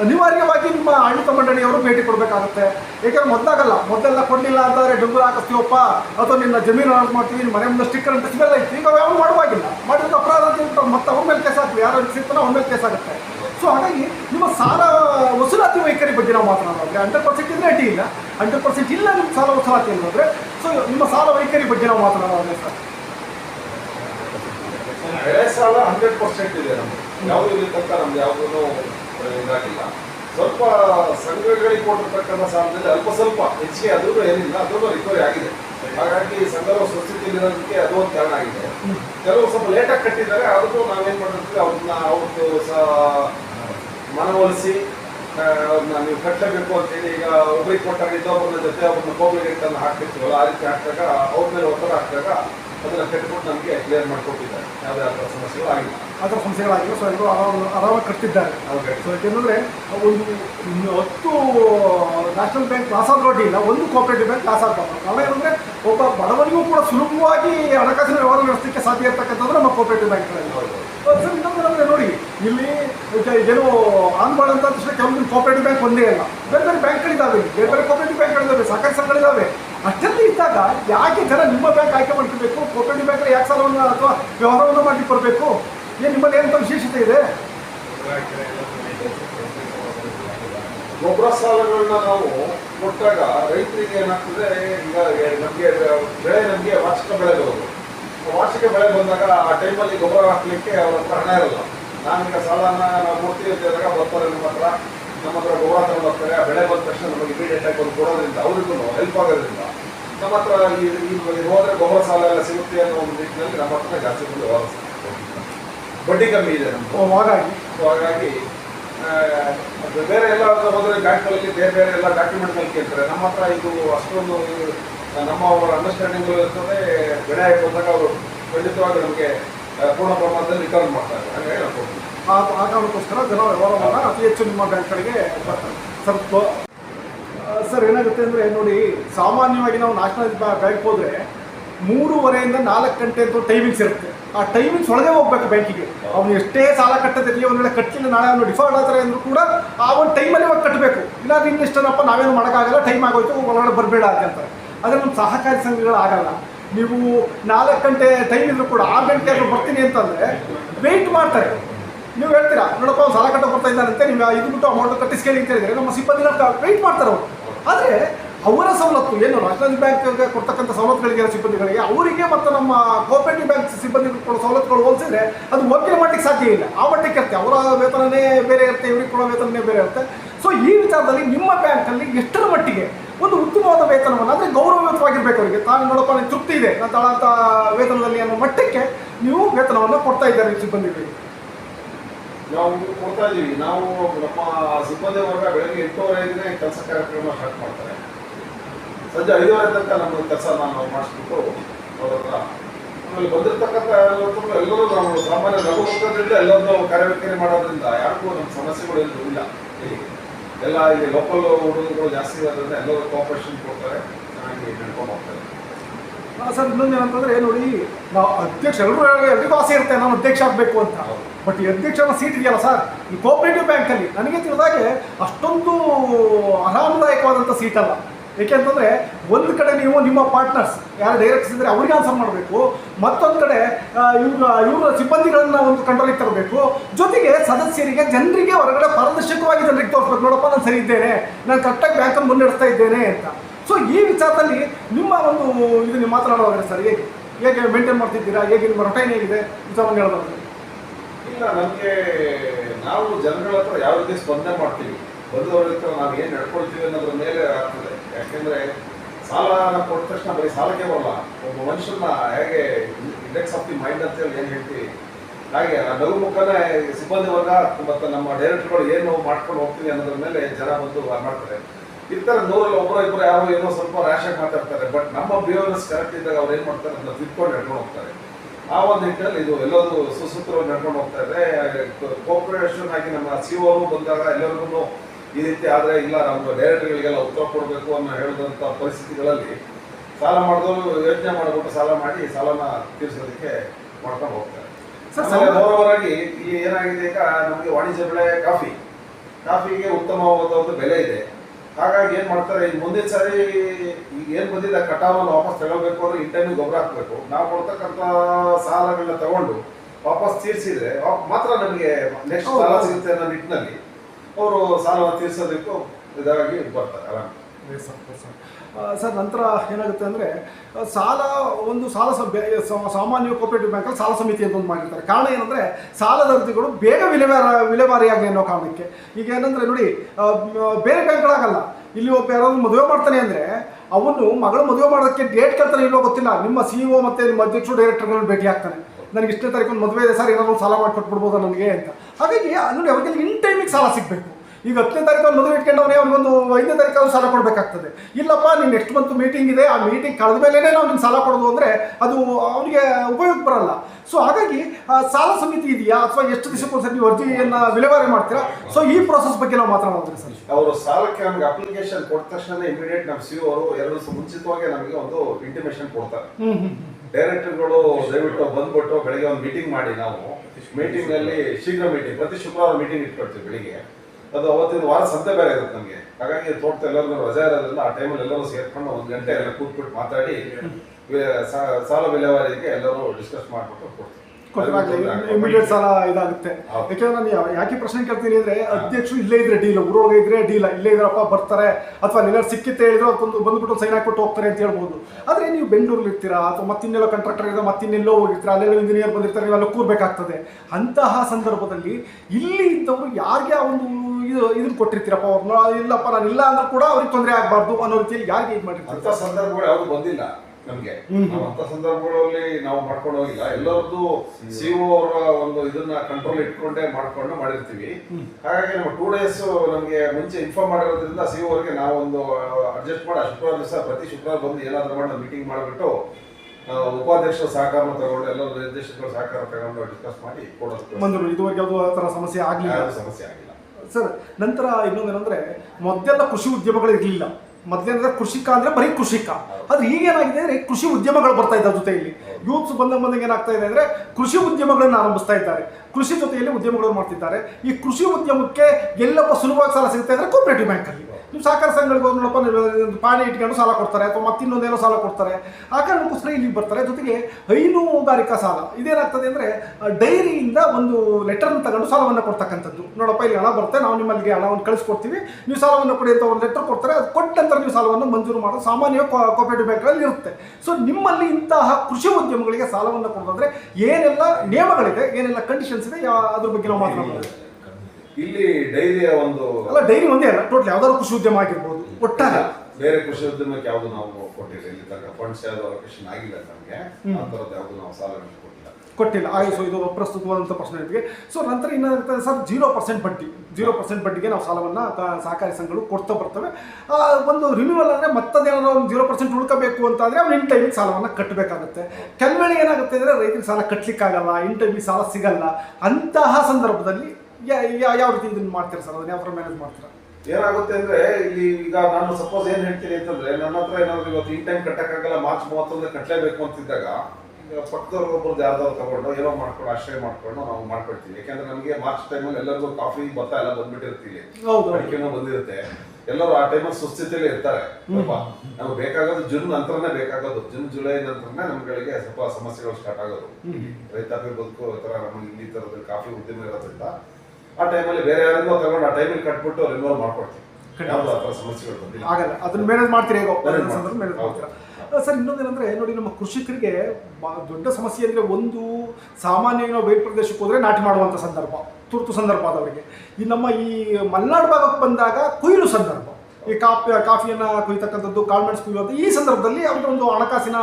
ಅನಿವಾರ್ಯವಾಗಿ ನಿಮ್ಮ ಆಡಳಿತ ಮಂಡಳಿಯವರು ಭೇಟಿ ಕೊಡಬೇಕಾಗುತ್ತೆ. ಏಕೆಂದ್ರೆ ಮೊದಲಾಗಲ್ಲ, ಮೊದಲೆಲ್ಲ ಕೊಡಲಿಲ್ಲ ಅಂತಂದ್ರೆ ಡಂಗುರ ಹಾಕಿಸ್ತೀವಪ್ಪ, ಅಥವಾ ನಿನ್ನ ಜಮೀನು ಹಾಳು ಮಾಡ್ತೀವಿ ನಿಮ್ಮ ಮನೆ ಮುಂದೆ ಸ್ಟಿಕ್ಕರ್ ಅಂತ ಇವೆಲ್ಲ ಇತ್ತು. ಈಗ ಯಾವ ಮಾಡುವಾಗಿಲ್ಲ. ಮಾಡಿದ್ರೆ ಅಪರಾಧ ಅಂತ ಮತ್ತೆ ಅವ್ರ ಮೇಲೆ ಕೇಸ್ ಆಗ್ತದೆ ಯಾರು ಸಿಗ್ತಾನೋ ಅವ್ರ ಮೇಲೆ ಕೇಸ್ ಆಗುತ್ತೆ ಸೊ ಹಾಗಾಗಿ ನಿಮ್ಮ ಸಾಲ ವಸೂಲಾತಿ ವೈಖರಿ ಬಗ್ಗೆ ನಾವು ಮಾತನಾಡೋದ್ರೆ ಹಂಡ್ರೆಡ್ ಪರ್ಸೆಂಟ್ ಇದ್ರೆ ಅಡ್ಡಿ ಇಲ್ಲ. ಹಂಡ್ರೆಡ್ ಪರ್ಸೆಂಟ್ ಇಲ್ಲ ನಿಮ್ಮ ಸಾಲ ವಸೂಲಾತಿ ಅನ್ನೋದ್ರೆ ಸೊ ನಿಮ್ಮ ಸಾಲ ವೈಖರಿ ಬಗ್ಗೆ ನಾವು ಮಾತನಾಡೋದ್ರೆ ಸರ್. ಬೆಳೆ ಸಾಲ ಹಂಡ್ರೆಡ್ ಪರ್ಸೆಂಟ್ ಇದೆ ನಮ್ಗೆ ಯಾವುದು ಇಲ್ಲಿ ತನಕ ನಮ್ದು? ಯಾವುದೂ ಇದಾಗಿಲ್ಲ. ಸ್ವಲ್ಪ ಸಂಘಗಳಿಗೆ ಕೊಟ್ಟಿರ್ತಕ್ಕಂಥ ಸಾಲದಲ್ಲಿ ಅಲ್ಪ ಸ್ವಲ್ಪ ಹೆಚ್ಚಿಗೆ ಅದರೂ ಏನಿಲ್ಲ ಅದೂ ರಿಕವರಿ ಆಗಿದೆ. ಹಾಗಾಗಿ ಸಂಘರು ಸ್ವಸ್ಥಿತಿಯಲ್ಲಿರೋದಕ್ಕೆ ಅದು ಒಂದು ಕಾರಣ ಆಗಿದೆ. ಕೆಲವು ಸ್ವಲ್ಪ ಲೇಟಾಗಿ ಕಟ್ಟಿದ್ದಾರೆ ಅದಕ್ಕೂ ನಾವೇನು ಮಾಡಿರ್ತೀವಿ ಅವ್ರನ್ನ ಅವ್ರದ್ದು ಸಹ ಮನವೊಲಿಸಿ ನೀವು ಕಟ್ಟಲೇಬೇಕು ಅಂತೇಳಿ ಈಗ ಒಬ್ಬರಿಗೆ ಕೊಟ್ಟಾಗ ಅವ್ರನ್ನ ಜೊತೆ ಅವ್ರನ್ನ ಕೋಬ್ಲಿಗೇಟ್ ಅಂತ ಹಾಕ್ತಿರ್ತೀವಲ್ಲ, ಆ ರೀತಿ ಹಾಕಿದಾಗ ಅವ್ರ ಮೇಲೆ ಒತ್ತಡ ಹಾಕಿದಾಗ ಅದನ್ನ ಕಟ್ಟಿಬಿಟ್ಟು ನಮಗೆ ಕ್ಲಿಯರ್ ಮಾಡಿಕೊಟ್ಟಿದ್ದಾರೆ. ಯಾವುದೇ ಆ ಥರ ಸಮಸ್ಯೆಗಳು ಆಗಿಲ್ಲ. ಆ ಥರ ಸಮಸ್ಯೆಗಳಾಗಿಲ್ಲ. ಸೊ ಎಲ್ಲರೂ ಆರಾಮ ಆರಾಮಾಗಿ ಕಟ್ತಿದ್ದಾರೆ. ಸೊ ಯಾಕೆಂದ್ರೆ ಒಂದು ಹತ್ತು ನ್ಯಾಷನಲ್ ಬ್ಯಾಂಕ್ ಲಾಸ್ ಆದ್ರೂ ಇಲ್ಲ ಒಂದು ಕೋಆಪರೇಟಿವ್ ಬ್ಯಾಂಕ್ ಲಾಸ್ ಆಗಬಾರ್ದು ಕಾರಣ ಏನಂದ್ರೆ ಒಬ್ಬ ಬಡವನಿಗೂ ಕೂಡ ಸುಲಭವಾಗಿ ಹಣಕಾಸಿನ ವ್ಯವಹಾರ ನಡೆಸಲಿಕ್ಕೆ ಸಾಧ್ಯ ಇರ್ತಕ್ಕಂಥದ್ದು ನಮ್ಮ ಕೋಆಪರೇಟಿವ್ ಬ್ಯಾಂಕ್ಗಳಲ್ಲಿ. ಸರ್ ಇನ್ನೊಂದು ನೋಡಿ ಇಲ್ಲಿ ಏನು ಆನ್ ತಕ್ಷಣ ಕೆಲವೊಂದು ಕೋಆಪರೇಟಿವ್ ಬ್ಯಾಂಕ್ ಒಂದೇ ಇಲ್ಲ ಬೇರೆ ಬೇರೆ ಬ್ಯಾಂಕ್ಗಳಿದ್ದಾವೆ ಬೇರೆ ಬೇರೆ ಕೋಆಪರೇಟಿವ್ ಬ್ಯಾಂಕ್ಗಳಿದ್ದಾವೆ ಸಹಕಾರಿ ಸಂಘಗಳಿದ್ದಾವೆ. ಅಷ್ಟೆಲ್ಲ ಇದ್ದಾಗ ಯಾಕೆ ಜನ ನಿಮ್ಮ ಬ್ಯಾಂಕ್ ಆಯ್ಕೆ ಮಾಡ್ಕೋಬೇಕು? ಕೋಆಪರೇಟಿವ್ ಬ್ಯಾಂಕ್ ಯಾಕೆ ಸಾಲವನ್ನು ಅಥವಾ ವ್ಯವಹಾರವನ್ನು ಮಾಡಿ ಬರಬೇಕು ಏನು ನಿಮ್ಮಲ್ಲಿ ಏನಂತ ವಿಶೇಷತೆ ಇದೆ? ಗೊಬ್ಬರ ಸಾಲಗಳನ್ನ ನಾವು ಕೊಟ್ಟಾಗ ರೈತರಿಗೆ ಏನಾಗ್ತದೆ, ಈಗ ನಮಗೆ ಬೆಳೆ ನಮಗೆ ವಾರ್ಷಿಕ ಬೆಳೆ ಬರೋದು. ವಾರ್ಷಿಕ ಬೆಳೆ ಬಂದಾಗ ಆ ಟೈಮಲ್ಲಿ ಗೊಬ್ಬರ ಹಾಕ್ಲಿಕ್ಕೆ ಅವ್ರ ಹಣ ಇರಲ್ಲ. ಈಗ ಸಾಲನ ನಾವು ಕೊಡ್ತೀವಿ ಅಂತ ಹೇಳಿದಾಗ ಬರ್ತಾರೆ ನಿಮ್ಮ ಹತ್ರ ನಮ್ಮ ಹತ್ರ ಗೋವಾ ತಗೊಂಡು ಹೋಗ್ತಾರೆ ಆ ಬೆಳೆ ಬಂದ ತಕ್ಷಣ ನಮಗೆ ಇಮಿಡಿಯೇಟ್ ಆಗಿ ಒಂದು ಕೊಡೋದ್ರಿಂದ ಅವರಿಗೂ ಹೆಲ್ಪ್ ಆಗೋದ್ರಿಂದ ನಮ್ಮ ಹತ್ರ ಈ ಹೋದ್ರೆ ಗೋವಾ ಸಾಲ ಎಲ್ಲ ಸಿಗುತ್ತೆ ಅನ್ನೋ ಒಂದು ನಿಟ್ಟಿನಲ್ಲಿ ನಮ್ಮ ಹತ್ರ ಜಾಸ್ತಿ ಬಂದು ಬಡ್ಡಿ ಕಮ್ಮಿ ಇದೆ ನಮ್ಮ ಓ, ಹಾಗಾಗಿ? ಹಾಗಾಗಿ ಬೇರೆ ಎಲ್ಲ ಹೋದ್ರೆ ಬ್ಯಾಂಕ್ಗಳಲ್ಲಿ ಬೇರೆ ಬೇರೆ ಎಲ್ಲ ಡಾಕ್ಯುಮೆಂಟ್ಗಳು ಕೇಳ್ತಾರೆ. ನಮ್ಮ ಹತ್ರ ಇದು ಅಷ್ಟೊಂದು ನಮ್ಮ ಅವರ ಅಂಡರ್ಸ್ಟ್ಯಾಂಡಿಂಗ್ ಇರ್ತದೆ. ಬೆಳೆ ಬಂದಾಗ ಅವರು ಖಂಡಿತವಾಗಿ ನಮಗೆ ಪೂರ್ಣ ಪ್ರಮಾಣದಲ್ಲಿ ರಿಟರ್ನ್ ಮಾಡ್ತಾರೆ ಇದ್ದಾರೆ. ನಾವು ಕೊಡ್ತೀವಿ. ಆ ಕಾರಣಕ್ಕೋಸ್ಕರ ಜನ ವ್ಯವಹಾರವನ್ನು ಅತಿ ಹೆಚ್ಚು ನಿಮ್ಮ ಬ್ಯಾಂಕ್ಗಳಿಗೆ ಬರ್ತಾರೆ. ಸರ್ ಸರ್, ಏನಾಗುತ್ತೆ ಅಂದರೆ ನೋಡಿ, ಸಾಮಾನ್ಯವಾಗಿ ನಾವು ನ್ಯಾಷನಲ್ ಬ್ಯಾಂಕ್ ಹೋದರೆ ಮೂರುವರೆಯಿಂದ ನಾಲ್ಕು ಗಂಟೆ ಅಂತ ಟೈಮಿಂಗ್ಸ್ ಇರುತ್ತೆ. ಆ ಟೈಮಿಂಗ್ಸ್ ಒಳಗೆ ಹೋಗ್ಬೇಕು ಬ್ಯಾಂಕಿಗೆ. ಅವನು ಎಷ್ಟೇ ಸಾಲ ಕಟ್ಟದಿರಲಿ ಒಂದು ವೇಳೆ ಕಟ್ಟಿಲ್ಲ ನಾಳೆ ಅವನು ಡಿಫಾಲ್ಟ್ ಆದರೆ ಅಂದ್ರೂ ಕೂಡ ಆ ಒಂದು ಟೈಮಲ್ಲಿ ಅವಾಗ ಕಟ್ಟಬೇಕು. ಇಲ್ಲ ಇನ್ನಿಷ್ಟನಪ್ಪ ನಾವೇನು ಮಾಡೋಕ್ಕಾಗಲ್ಲ ಟೈಮ್ ಆಗೋಯ್ತು ಒಳಗಡೆ ಬರಬೇಡ ಅಂತ ಅಂತಾರೆ. ಆದರೆ ನಮ್ಮ ಸಹಕಾರಿ ಸಂಘಗಳು ಆಗಲ್ಲ. ನೀವು ನಾಲ್ಕು ಗಂಟೆ ಟೈಮ್ ಇದ್ರೂ ಕೂಡ ಆರು ಗಂಟೆ ಆದರೂ ಬರ್ತೀನಿ ಅಂತಂದರೆ ವೆಯ್ಟ್ ಮಾಡ್ತಾರೆ. ನೀವು ಹೇಳ್ತೀರಾ, ನೋಡಪ್ಪ, ಅವ್ನು ಸಾಲ ಕಟ್ಟೋ ಬರ್ತಾ ಇದ್ದಾರಂತೆ ನೀವು ಇದು ಬಿಟ್ಟು ಅಮೌಂಟ್ ಕಟ್ಟಿಸ್ಕೇಳಿ ಅಂತ ಹೇಳಿದರೆ ನಮ್ಮ ಸಿಬ್ಬಂದಿನ ವೆಯ್ಟ್ ಮಾಡ್ತಾರೆ ಅವರು. ಆದರೆ ಅವರ ಸವಲತ್ತು ಏನು? ನ್ಯಾಷನಲ್ ಬ್ಯಾಂಕ್ಗೆ ಕೊಡ್ತಕ್ಕಂಥ ಸವಲತ್ತುಗಳಿಗೆ ಸಿಬ್ಬಂದಿಗಳಿಗೆ ಅವರಿಗೆ ಮತ್ತು ನಮ್ಮ ಕೋಆಪರೇಟಿವ್ ಬ್ಯಾಂಕ್ ಸಿಬ್ಬಂದಿಗಳು ಕೊಡೋ ಸವಲತ್ತುಗಳು ಹೋಲಿಸಿದ್ರೆ ಅದು ಹೋಲಿಕೆ ಮಟ್ಟಿಗೆ ಸಾಧ್ಯ ಇಲ್ಲ. ಆ ಮಟ್ಟಕ್ಕೆ ಇರುತ್ತೆ. ಅವರ ವೇತನನೇ ಬೇರೆ ಇರುತ್ತೆ, ಇವ್ರಿಗೆ ಕೊಡೋ ವೇತನನೇ ಬೇರೆ ಇರುತ್ತೆ. ಸೊ ಈ ವಿಚಾರದಲ್ಲಿ ನಿಮ್ಮ ಬ್ಯಾಂಕಲ್ಲಿ ಎಷ್ಟರ ಮಟ್ಟಿಗೆ ಒಂದು ಉತ್ತಮವಾದ ವೇತನವನ್ನು, ಅಂದರೆ ಗೌರವಯುತವಾಗಿರ್ಬೇಕು ಅವರಿಗೆ. ತಾನು ನೋಡಪ್ಪ ನನಗೆ ತೃಪ್ತಿ ಇದೆ. ನಾನು ತಾಳಂತ ವೇತನದಲ್ಲಿ ಅನ್ನೋ ಮಟ್ಟಕ್ಕೆ ನೀವು ವೇತನವನ್ನು ಕೊಡ್ತಾ ಇದ್ದಾರೆ ಸಿಬ್ಬಂದಿಗಳಿಗೆ ನಾವು ಕೊಡ್ತಾ ಇದ್ದೀವಿ. ನಾವು ನಮ್ಮ ಸಿಬ್ಬಂದಿ ವರ್ಗ ಬೆಳಗ್ಗೆ ಎಂಟೂವರೆಗೆ ಕೆಲಸ ಕಾರ್ಯಕ್ರಮ ಸ್ಟಾರ್ಟ್ ಮಾಡ್ತಾರೆ. ಸಂಜೆ ಐದುವರೆ ತನಕ ನಮ್ಮ ಕೆಲಸ ನಾವು ಮಾಡಿಸ್ಬಿಟ್ಟು ಅವ್ರ ಹತ್ರ ಆಮೇಲೆ ಬಂದಿರತಕ್ಕಂಥ ಎಲ್ಲರೂ ನಾವು ಸಾಮಾನ್ಯ ಲಘು ಎಲ್ಲರೂ ಕಾರ್ಯವರ್ತನೆ ಮಾಡೋದ್ರಿಂದ ಯಾರಿಗೂ ನಮ್ಮ ಸಮಸ್ಯೆಗಳು ಇಲ್ಲಿ. ಎಲ್ಲ ಇಲ್ಲಿ ಲೋಕಲ್ ಹುಡುಗರುಗಳು ಜಾಸ್ತಿ ಇರೋದ್ರಿಂದ ಎಲ್ಲರೂ ಕೋಆಪರೇಷನ್ ಕೊಡ್ತಾರೆ. ಚೆನ್ನಾಗಿ ನಡ್ಕೊಂಡು ಹೋಗ್ತಾರೆ. ಸರ್ ಇನ್ನೊಂದು ಏನಂತಂದ್ರೆ ನೋಡಿ ನಾವು ಅಧ್ಯಕ್ಷ ಎಲ್ಲರೂ ಎಲ್ರಿಗೂ ಆಸೆ ಇರುತ್ತೆ ನಾನು ಅಧ್ಯಕ್ಷ ಆಗಬೇಕು ಅಂತ. ಬಟ್ ಈ ಅಧ್ಯಕ್ಷನ ಸೀಟ್ ಇದೆಯಲ್ಲ ಸರ್ ಈ ಕೋಆಪರೇಟಿವ್ ಬ್ಯಾಂಕಲ್ಲಿ ನನಗೆ ತಿಳಿದಾಗೆ ಅಷ್ಟೊಂದು ಆರಾಮದಾಯಕವಾದಂಥ ಸೀಟ್ ಅಲ್ಲ. ಏಕೆಂತಂದರೆ ಒಂದು ಕಡೆ ನೀವು ನಿಮ್ಮ ಪಾರ್ಟ್ನರ್ಸ್ ಯಾರು ಡೈರೆಕ್ಟರ್ಸ್ ಇದ್ದರೆ ಅವ್ರಿಗೆ ಆನ್ಸರ್ ಮಾಡಬೇಕು, ಮತ್ತೊಂದು ಕಡೆ ಇವ್ರ, ಇವರ ಸಿಬ್ಬಂದಿಗಳನ್ನ ಒಂದು ಕಂಟ್ರೋಲಿಗೆ ತರಬೇಕು. ಜೊತೆಗೆ ಸದಸ್ಯರಿಗೆ, ಜನರಿಗೆ ಹೊರಗಡೆ ಪಾರದರ್ಶಕವಾಗಿ ಜನರಿಗೆ ತೋರಿಸ್ಬೇಕು. ನೋಡಪ್ಪ, ನಾನು ಸರಿ ಇದ್ದೇನೆ, ನಾನು ಕರೆಕ್ಟಾಗಿ ಬ್ಯಾಂಕನ್ನು ಮುನ್ನಡೆಸ್ತಾ ಇದ್ದೇನೆ ಅಂತ. ಸೊ ಈ ವಿಚಾರದಲ್ಲಿ ನಿಮ್ಮ ಒಂದು ಇದು ನೀವು ಮಾತನಾಡುವಾಗ ಸರ್, ಹೇಗೆ? ಹೇಗೆ ಮೇಂಟೈನ್ ಮಾಡ್ತಿದ್ದೀರಾ? ಹೇಗೆ ನಿಮ್ಮ ರೊಟೈನ್ ಹೇಗಿದೆ? ವಿಚಾರವನ್ನು ಹೇಳ್ಬೋದು. ಇಲ್ಲ, ನಮಗೆ ನಾವು ಜನಗಳ ಹತ್ರ ಯಾವ ರೀತಿ ಸ್ಪಂದನೆ ಮಾಡ್ತೀವಿ? ಬಂದವರ ಹತ್ರ ನಾವು ಏನು ನಡ್ಕೊಳ್ತೀವಿ ಅನ್ನೋದ್ರ ಮೇಲೆ ಆಗ್ತದೆ. ಯಾಕೆಂದ್ರೆ ಸಾಲ ಕೊಟ್ಟ ತಕ್ಷಣ ಬರೀ ಸಾಲಕ್ಕೆ ಬರಲ್ಲ. ಒಬ್ಬ ಮನುಷ್ಯನ ಹೇಗೆ ಇಂಡೆಕ್ಸ್ ಆಫ್ ದಿ ಮೈಂಡ್ ಅಂತ ಹೇಳಿ ಏನು ಹೇಳ್ತೀವಿ ಹಾಗೆ ಆ ನಗು ಮುಖನೇ ಸಿಬ್ಬಂದಿ ವರ್ಗ ಮತ್ತು ನಮ್ಮ ಡೈರೆಕ್ಟರ್ಗಳು ಏನು ಮಾಡ್ಕೊಂಡು ಹೋಗ್ತೀವಿ ಅನ್ನೋದ್ರ ಮೇಲೆ ಜನ ಬಂದು ಮಾಡ್ತಾರೆ. ಇರ್ತಾರೆ ನೂರಲ್ಲಿ ಒಬ್ಬರು ಇಬ್ಬರು ಯಾರೋ ಏನೋ ಸ್ವಲ್ಪ ಆಗಿ ಮಾತಾಡ್ತಾರೆ. ಬಟ್ ನಮ್ಮ ಬಿಹೇವಿಯರ್ಸ್ ಕರೆಕ್ಟ್ ಇದ್ದಾಗ ಅವ್ರು ಏನು ಮಾಡ್ತಾರೆ ಅಂತ ತಿಳ್ಕೊಂಡು ನಡ್ಕೊಂಡು ಹೋಗ್ತಾರೆ. ಆ ಒಂದು ನಿಟ್ಟಿನಲ್ಲಿ ಇದು ಎಲ್ಲರೂ ಸುಸೂತ್ರವಾಗಿ ನಡ್ಕೊಂಡು ಹೋಗ್ತಾ ಇದೆ ಕೋಪರೇಷನ್ ಆಗಿ ನಮ್ಮ ಸಿ ಓ ಬಂದಾಗ ಎಲ್ಲರಿಗೂ ಈ ರೀತಿ ಆದರೆ ಇಲ್ಲ ನಮ್ಮ ಡೈರೆಕ್ಟರ್ಗಳಿಗೆಲ್ಲ ಉತ್ತರ ಕೊಡಬೇಕು ಅನ್ನೋ ಹೇಳಿದಂಥ ಪರಿಸ್ಥಿತಿಗಳಲ್ಲಿ ಸಾಲ ಮಾಡಿದವರು ಯೋಚನೆ ಮಾಡಬೇಕು ಸಾಲ ಮಾಡಿ ಸಾಲನ ತೀರಿಸೋದಕ್ಕೆ ಮಾಡ್ಕೊಂಡು ಹೋಗ್ತಾರೆ. ಸರ್, ಈ ಸಾಲ- ಮೂರವರಾಗಿ ಇಲ್ಲಿ ಏನಾಗಿದೆ ಈಗ ನಮಗೆ ವಾಣಿಜ್ಯ ಬೆಳೆ ಕಾಫಿ. ಕಾಫಿಗೆ ಉತ್ತಮವಾದ ಒಂದು ಬೆಲೆ ಇದೆ. ಹಾಗಾಗಿ ಏನು ಮಾಡ್ತಾರೆ ಈ ಮುಂದಿನ ಸಾರಿ ಈಗ ಏನು ಬಂದಿದೆ ಕಟಾವನ್ನು ವಾಪಸ್ ತಗೊಳ್ಬೇಕು ಅಂದರೆ ಈ ಟೈಮಿಗೆ ಗೊಬ್ಬರ ಹಾಕಬೇಕು. ನಾವು ಕೊಡ್ತಕ್ಕಂಥ ಸಾಲಗಳನ್ನ ತಗೊಂಡು ವಾಪಸ್ ತೀರಿಸಿದ್ರೆ ಮಾತ್ರ ನಮಗೆ ನೆಕ್ಸ್ಟ್ ಸಾಲ. ಸಿಗುತ್ತೆ ಅನ್ನೋ ನಿಟ್ಟಿನಲ್ಲಿ ಅವರು ಸಾಲ ತೀರಿಸೋದಕ್ಕೂ ಇದಾಗಿ ಬರ್ತಾರೆ, ಆರಾಮ. ಸರ್ ನಂತರ ಏನಾಗುತ್ತೆ ಅಂದರೆ ಸಾಲ, ಒಂದು ಸಾಲ ಸಾಮಾನ್ಯ ಕೋಪರೇಟಿವ್ ಬ್ಯಾಂಕಲ್ಲಿ ಸಾಲ ಸಮಿತಿ ಅಂತ ಒಂದು ಮಾಡಿರ್ತಾರೆ. ಕಾರಣ ಏನಂದರೆ, ಸಾಲದ ಅರ್ಜಿಗಳು ಬೇಗ ವಿಲೇವಾರ ವಿಲೇವಾರಿಯಾಗಲಿ ಅನ್ನೋ ಕಾರಣಕ್ಕೆ. ಈಗ ಏನಂದರೆ ನೋಡಿ ಬೇರೆ ಬ್ಯಾಂಕ್ಗಳಾಗಲ್ಲ. ಇಲ್ಲಿ ಒಬ್ಬ ಯಾರಾದರೂ ಮದುವೆ ಮಾಡ್ತಾನೆ ಅಂದರೆ, ಅವನು ಮಗಳು ಮದುವೆ ಮಾಡೋದಕ್ಕೆ ಡೇಟ್ ಕೇಳ್ತಾನೆ ಇಲ್ಲೋ ಗೊತ್ತಿಲ್ಲ. ನಿಮ್ಮ ಸಿ ಇ ಒ ಮತ್ತು ನಿಮ್ಮ ಅಧ್ಯಕ್ಷರು ಡೈರೆಕ್ಟರ್ಗಳನ್ನ ಭೇಟಿ ಆಗ್ತಾನೆ. ನನಗೆ ಇಷ್ಟನೇ ತಾರೀಕು ಒಂದು ಮದುವೆ ಇದೆ ಸರ್ ಏನಾದ್ರು ಒಂದು ಸಾಲ ಮಾಡಿಕೊಟ್ಬಿಡ್ಬೋದಾ ನನಗೆ ಅಂತ. ಹಾಗಾಗಿ ನೋಡಿ ಅವ್ರಿಗೆ ಇನ್ ಟೈಮಿಗೆ ಸಾಲ ಸಿಗಬೇಕು. ಈಗ ಹತ್ತನೇ ತಾರೀಕು ಅವ್ನು ಮದುವೆ ಇಟ್ಕೊಂಡವನೇ ಅವ್ನಿಗೊಂದು ಐದನೇ ತಾರೀಕು ಅವ್ನು ಸಾಲ ಕೊಡಬೇಕಾಗ್ತದೆ. ಇಲ್ಲಪ್ಪ ನೀನು ನೆಕ್ಸ್ಟ್ ಮಂತ್ ಮೀಟಿಂಗ್ ಇದೆ ಆ ಮೀಟಿಂಗ್ ಕಳೆದ ಮೇಲೇ ನಾವು ನಿನ್ನ ಸಾಲ ಕೊಡೋದು ಅಂದರೆ ಅದು ಅವನಿಗೆ ಉಪಯೋಗ ಬರಲ್ಲ. ಸೊ ಹಾಗಾಗಿ ಸಾಲ ಸಮಿತಿ ಇದೆಯಾ? ಅಥವಾ ಎಷ್ಟು ದಿವಸಕ್ಕೊಂದ್ಸರಿ ನೀವು ಅರ್ಜಿಯನ್ನು ವಿಲೇವಾರಿ ಮಾಡ್ತೀರಾ? ಸೊ ಈ ಪ್ರೋಸೆಸ್ ಬಗ್ಗೆ ನಾವು ಮಾತನಾಡೋದ್ರಿ ಸರ್. ಅವರು ಸಾಲಕ್ಕೆ ನಮಗೆ ಅಪ್ಲಿಕೇಶನ್ ಕೊಟ್ಟ ತಕ್ಷಣ ಇಮಿಡಿಯೇಟ್ ನಮ್ಮ ಸಿ ಅವರು ಎರಡು ದಿವಸ ಮುಂಚಿತವಾಗಿ ನಮಗೆ ಒಂದು ಇಂಟಿಮೇಷನ್ ಕೊಡ್ತಾರೆ. ಡೈರೆಕ್ಟರ್ಗಳು ದಯವಿಟ್ಟು ಬಂದ್ಬಿಟ್ಟು ಬೆಳಿಗ್ಗೆ ಒಂದು ಮೀಟಿಂಗ್ ಮಾಡಿ ನಾವು. ಮೀಟಿಂಗ್ ಅಲ್ಲಿ ಶೀಘ್ರ ಮೀಟಿಂಗ್ ಪ್ರತಿ ಶುಕ್ರವಾರ ಮೀಟಿಂಗ್ ಇಟ್ಕೊಡ್ತೀವಿ ಬೆಳಿಗ್ಗೆ. ಅದು ಅವತ್ತಿನ ವಾರ ಸಂತೆ ಬೇರೆ ಇರುತ್ತೆ ನಮಗೆ. ಹಾಗಾಗಿ ತೋಟದ ಎಲ್ಲರಿಗೂ ರಜಾ ಇರೋದ್ರಿಂದ ಆ ಟೈಮಲ್ಲಿ ಎಲ್ಲರೂ ಸೇರ್ಕೊಂಡು ಒಂದು ಗಂಟೆ ಎಲ್ಲ ಕೂತ್ಬಿಟ್ಟು ಮಾತಾಡಿ ಸಾಲ ವಿಲೇವಾರಿಗೆ ಎಲ್ಲರೂ ಡಿಸ್ಕಸ್ ಮಾಡಿಬಿಟ್ಟು ಕೊಡ್ತೀವಿ. ಇಮಿಡಿಯೇಟ್ ಸಾಲ ಇದಾಗುತ್ತೆ. ಯಾಕೆಂದ್ರೆ ನಾನು ಯಾಕೆ ಪ್ರಶ್ನೆ ಕೇಳ್ತೀನಿ ಅಂದ್ರೆ ಅಧ್ಯಕ್ಷರು ಇಲ್ಲೇ ಇದ್ರೆ ಡೀಲ್ ಊರೊಳಗೆ ಇದ್ರೆ ಡೀಲ್ ಇಲ್ಲೇ ಇದ್ರಪ್ಪ ಬರ್ತಾರೆ ಅಥವಾ ನಿನ್ನ ಸಿಕ್ಕಿತ್ತೆ ಹೇಳಿದ್ರೆ ಒಂದು ಬಂದ್ಬಿಟ್ಟು ಸೈನ್ ಹಾಕ್ಬಿಟ್ಟು ಹೋಗ್ತಾರೆ ಅಂತ ಹೇಳ್ಬೋದು. ಆದ್ರೆ ನೀವು ಬೆಂಗಳೂರಲ್ಲಿ ಇರ್ತೀರಾ ಅಥವಾ ಮತ್ತಿನ್ನೆಲ್ಲೋ ಕಾಂಟ್ರಾಕ್ಟರ್ ಇದ್ರೆ ಮತ್ತಿನ್ನೆಲ್ಲೋ ಹೋಗಿರ್ತೀರಾ ಅಲ್ಲೆಲ್ಲೋ ಇಂಜಿನಿಯರ್ ಬಂದಿರ್ತಾರೆ ನೀವೆಲ್ಲ ಕೂರ್ಬೇಕಾಗ್ತದೆ. ಅಂತಹ ಸಂದರ್ಭದಲ್ಲಿ ಇಲ್ಲಿ ಇದ್ದವರು ಯಾರಿಗೆ ಆ ಒಂದು ಇದು ಇದನ್ನ ಕೊಟ್ಟಿರ್ತೀರಪ್ಪ ಅವ್ರನ್ನ? ಇಲ್ಲಪ್ಪ ನಾನು ಇಲ್ಲ ಅಂದ್ರೂ ಕೂಡ ಅವ್ರಿಗೆ ತೊಂದರೆ ಆಗಬಾರ್ದು ಅನ್ನೋ ರೀತಿಯಲ್ಲಿ ಯಾರಿಗೆ ಇದು ಮಾಡಿರ್ತಾರೆ? ಸಂದರ್ಭಗಳು ಯಾವ್ದು ಬಂದಿಲ್ಲ. ನಮ್ಗೆ. ನಾವು ಅಂತ ಸಂದರ್ಭಗಳಲ್ಲಿ ನಾವು ಮಾಡ್ಕೊಂಡು ಹೋಗಿಲ್ಲ. ಎಲ್ಲರದ್ದು ಸಿ ಅವರ ಒಂದು ಇದನ್ನ ಕಂಟ್ರೋಲ್ ಇಟ್ಕೊಂಡೇ ಮಾಡ್ಕೊಂಡು ಮಾಡಿರ್ತೀವಿ. ಹಾಗಾಗಿ ನಮ್ಮ ಟೂ ಡೇಸ್ ನಮಗೆ ಮುಂಚೆ ಇನ್ಫಾರ್ಮ್ ಮಾಡಿರೋದ್ರಿಂದ ಸಿ ಅವರಿಗೆ ನಾವೊಂದು ಅಡ್ಜಸ್ಟ್ ಮಾಡಿ ಶುಕ್ರವಾರ ದಿವಸ ಪ್ರತಿ ಶುಕ್ರವಾರ ಬಂದು ಏನಾದ್ರು ಮಾಡಿ ಮೀಟಿಂಗ್ ಮಾಡಿಬಿಟ್ಟು ಉಪಾಧ್ಯಕ್ಷರ ಸಹಕಾರ ತಗೊಂಡು ಎಲ್ಲ ನಿರ್ದೇಶಕರ ಸಹಕಾರ ತಗೊಂಡು ಡಿಸ್ಕಸ್ ಮಾಡಿ ಕೊಡೋದು. ಬಂದರು. ಬಗ್ಗೆ ಯಾವುದೋ ಆ ಥರ ಸಮಸ್ಯೆ ಆಗಲಿಲ್ಲ. ಸಮಸ್ಯೆ ಆಗಿಲ್ಲ ಸರ್ ನಂತರ ಇನ್ನೊಂದೇನೆಂದ್ರೆ ಮೊದಲೆಲ್ಲ ಕೃಷಿ ಉದ್ಯಮಗಳು ಇರಲಿಲ್ಲ. ಮೊದಲೇನಂದ್ರೆ ಕೃಷಿಕ ಅಂದ್ರೆ ಬರೀ ಕೃಷಿಕ. ಆದ್ರೆ ಈಗ ಏನಾಗಿದೆ ಅಂದ್ರೆ ಕೃಷಿ ಉದ್ಯಮಗಳು ಬರ್ತಾ ಇದ್ದಾವೆ ಜೊತೆಯಲ್ಲಿ. ಯೂತ್ಸ್ ಬಂದ ಬಂದಂಗೆ ಏನಾಗ್ತಾ ಇದೆ ಅಂದ್ರೆ ಕೃಷಿ ಉದ್ಯಮಗಳನ್ನ ಆರಂಭಿಸ್ತಾ ಇದ್ದಾರೆ. ಕೃಷಿ ಜೊತೆಯಲ್ಲಿ ಉದ್ಯಮಗಳು ಮಾಡ್ತಿದ್ದಾರೆ. ಈ ಕೃಷಿ ಉದ್ಯಮಕ್ಕೆ ಎಲ್ಲಪ್ಪ ಸುಲಭವಾಗಿ ಸಾಲ ಸಿಗುತ್ತೆ ಅಂದರೆ ಕೋಪರೇಟಿವ್ ಬ್ಯಾಂಕಲ್ಲಿ ನೀವು ಸಹಕಾರ ಸಂಘಗಳಿಗೆ ನೋಡಪ್ಪ ಪಾಣಿ ಇಟ್ಕೊಂಡು ಸಾಲ ಕೊಡ್ತಾರೆ, ಅಥವಾ ಮತ್ತಿನ್ನೊಂದೇನೋ ಸಾಲ ಕೊಡ್ತಾರೆ. ಆ ಕಾರಣಕ್ಕೋಸ್ಕರ ಇಲ್ಲಿಗೆ ಬರ್ತಾರೆ. ಜೊತೆಗೆ ಹೈನುಗಾರಿಕಾ ಸಾಲ. ಇದೇನಾಗ್ತದೆ ಅಂದರೆ ಡೈರಿಯಿಂದ ಒಂದು ಲೆಟರ್ನ ತಗೊಂಡು ಸಾಲವನ್ನು ಕೊಡ್ತಕ್ಕಂಥದ್ದು. ನೋಡಪ್ಪ, ಇಲ್ಲಿ ಹಣ ಬರುತ್ತೆ, ನಾವು ನಿಮ್ಮಲ್ಲಿಗೆ ಹಣವನ್ನು ಕಳಿಸ್ಕೊಡ್ತೀವಿ. ನೀವು ಸಾಲವನ್ನು ಕೊಡಿ ಅಂತ ಒಂದು ಲೆಟರ್ ಕೊಡ್ತಾರೆ. ಅದು ಕೊಟ್ಟ ನಂತರ ನೀವು ಸಾಲವನ್ನು ಮಂಜೂರು ಮಾಡೋದು ಸಾಮಾನ್ಯ ಕೋಪರೇಟಿವ್ ಬ್ಯಾಂಕ್ಗಳಲ್ಲಿ ಇರುತ್ತೆ. ಸೊ ನಿಮ್ಮಲ್ಲಿ ಇಂತಹ ಕೃಷಿ ಉದ್ಯಮಗಳಿಗೆ ಸಾಲವನ್ನು ಕೊಡೋದಾದ್ರೆ ಏನೆಲ್ಲ ನಿಯಮಗಳಿದೆ, ಏನೆಲ್ಲ ಕಂಡೀಷನ್ಸ್ ಯಾ- ಅದ್ರ ಬಗ್ಗೆ ನಾವು ಮಾತನಾಡೋದು ಇಲ್ಲಿ ಡೈರಿಯ ಒಂದು ಅಲ್ಲ ಡೈರಿ ಒಂದೇ ಅಲ್ಲ ಟೋಟಲ್ ಯಾವ್ದಾದ್ರು ಕೃಷಿ ಉದ್ಯಮ ಆಗಿರ್ಬೋದು ಒಟ್ಟಾರೆ. ಬೇರೆ ಕೃಷಿ ಉದ್ಯಮಕ್ಕೆ ಯಾವುದು ನಾವು ಕೊಟ್ಟಿಲ್ಲ. ಇಲ್ಲಿ ತನಕ ಫಂಡ್ಸ್ ಯಾವ್ದು ಅಲೋಕೇಶನ್ ಆಗಿಲ್ಲ ನಮಗೆ ಆ ಥರದ್ದು ಯಾವುದು ನಾವು ಸಾಲ ಕೊಟ್ಟಿಲ್ಲ ಕೊಟ್ಟಿಲ್ಲ. ಆಗಿ ಸೊ ಇದು ಪ್ರಸ್ತುತವಾದಂಥ ಪ್ರಶ್ನೆ ಇದೆ ಸೊ ನಂತರ ಏನಾಗುತ್ತೆ ಸರ್ ಜೀರೋ ಪರ್ಸೆಂಟ್ ಬಡ್ಡಿ. ಜೀರೋ ಪರ್ಸೆಂಟ್ ಬಡ್ಡಿಗೆ ನಾವು ಸಾಲವನ್ನು ಸಹಕಾರಿ ಸಂಘಗಳು ಕೊಡ್ತಾ ಬರ್ತವೆ. ಒಂದು ರಿನ್ಯೂವಲ್ ಅಂದರೆ ಮತ್ತದೇನಾದ್ರು ಒಂದು ಜೀರೋ ಪರ್ಸೆಂಟ್ ಉಳ್ಕೋಬೇಕು ಅಂತ ಅಂದರೆ ಅವ್ನು ಇನ್ ಟೈಮಿಗೆ ಸಾಲವನ್ನು ಕಟ್ಟಬೇಕಾಗುತ್ತೆ ಕೆಲವೇಳೆ ಏನಾಗುತ್ತೆ ಅಂದರೆ ರೈತರಿಗೆ ಸಾಲ ಕಟ್ಟಲಿಕ್ಕಾಗಲ್ಲ ಇನ್ ಟೈಮಿಗೆ ಸಾಲ ಸಿಗಲ್ಲ. ಅಂತಹ ಸಂದರ್ಭದಲ್ಲಿ ಯಾವ ರೀತಿ ಇದನ್ನು ಮಾಡ್ತೀರ ಸರ್? ಅದನ್ನ ಯಾವ ಥರ ಮ್ಯಾನೇಜ್ ಮಾಡ್ತೀರಾ? ಏನಾಗುತ್ತೆ ಅಂದ್ರೆ ಇಲ್ಲಿ ಈಗ ನಾನು ಸಪೋಸ್ ಏನ್ ಹೇಳ್ತೀನಿ ಅಂತಂದ್ರೆ ನನ್ನ ಹತ್ರ ಏನಾದ್ರು ಇವತ್ತು ಇನ್ ಟೈಮ್ ಕಟ್ಟಕ್ಕಾಗಲ್ಲ ಮಾರ್ಚ್ ಮೂವತ್ತೊಂದು ಕಟ್ಟಲೇಬೇಕು ಅಂತಿದ್ದಾಗ ಪಕ್ಕದವ್ರು ಒಬ್ಬರು ಯಾರ್ದಾದ್ರು ತಗೊಂಡು ಏನೋ ಮಾಡ್ಕೊಂಡು ಆಶ್ರಯ ಮಾಡ್ಕೊಂಡು ನಾವು ಮಾಡ್ಕೊಳ್ತೀವಿ. ಯಾಕಂದ್ರೆ ನಮಗೆ ಮಾರ್ಚ್ ಟೈಮಲ್ಲಿ ಎಲ್ಲರಿಗೂ ಕಾಫಿ ಭತ್ತ ಎಲ್ಲ ಬಂದ್ಬಿಟ್ಟಿರ್ತೀವಿ. ಅಡಿಕೆನೂ ಬಂದಿರುತ್ತೆ. ಎಲ್ಲರೂ ಆ ಟೈಮಲ್ಲಿ ಸುಸ್ಥಿತಿಯಲ್ಲಿ ಇರ್ತಾರೆ. ಸ್ವಲ್ಪ ನಮ್ಗೆ ಬೇಕಾಗೋದು ಜೂನ್ ನಂತರನೇ ಬೇಕಾಗೋದು. ಜೂನ್ ಜುಲೈ ನಂತರನೇ ನಮ್ಗಳಿಗೆ ಸ್ವಲ್ಪ ಸಮಸ್ಯೆಗಳು ಸ್ಟಾರ್ಟ್ ಆಗೋದು. ರೈತಾಪಿ ಬದುಕು ಈ ಥರ ನಮಗೆ ಇಲ್ಲಿ ಥರದ ಕಾಫಿ ಉದ್ಯಮ ಇರೋದ್ರಿಂದ. ಆ ಟೈಮಲ್ಲಿ ಬೇರೆ ಯಾರನ್ನೋ ತಗೊಂಡು ಆ ಟೈಮಲ್ಲಿ ಕಟ್ಬಿಟ್ಟು ರಿನ್ಯೂವಲ್ ಮಾಡ್ಕೊಡ್ತೀವಿ. ಯಾವ್ದು ಆ ಥರ ಸಮಸ್ಯೆಗಳು ಬಂದಿಲ್ಲ. ಆಗಲ್ಲ. ಅದನ್ನ ಮ್ಯಾನೇಜ್ ಮಾಡ್ತೀರಿ ಹೇಗೋ. Manage ಸಂದರ್ಭ ಮ್ಯಾನೇಜ್ ಮಾಡ್ತೀರಾ. ಸರ್ ಇನ್ನೊಂದೇನಂದ್ರೆ ನೋಡಿ ನಮ್ಮ ಕೃಷಿಕರಿಗೆ ಬಾ- ದೊಡ್ಡ ಸಮಸ್ಯೆ ಅಂದ್ರೆ ಒಂದು ಸಾಮಾನ್ಯ ಏನೋ ಬೈಟ್ ಪ್ರದೇಶಕ್ಕೆ ಹೋದ್ರೆ ನಾಟಿ ಮಾಡುವಂಥ ಸಂದರ್ಭ ತುರ್ತು ಸಂದರ್ಭ ಆದವರಿಗೆ ಈ ನಮ್ಮ ಈ ಮಲೆನಾಡು ಭಾಗಕ್ಕೆ ಬಂದಾಗ ಕೊಯ್ಲು ಸಂದರ್ಭ. ಈ ಕಾಫಿ ಕಾಫಿಯನ್ನು ಕೊಯ್ತಕ್ಕಂಥದ್ದು ಕಾಲ್ಮೆಂಟ್ಸ್ ಕುಯ್ಯುವಂಥ ಈ ಸಂದರ್ಭದಲ್ಲಿ ಅವ್ರ ಒಂದು ಹಣಕಾಸಿನ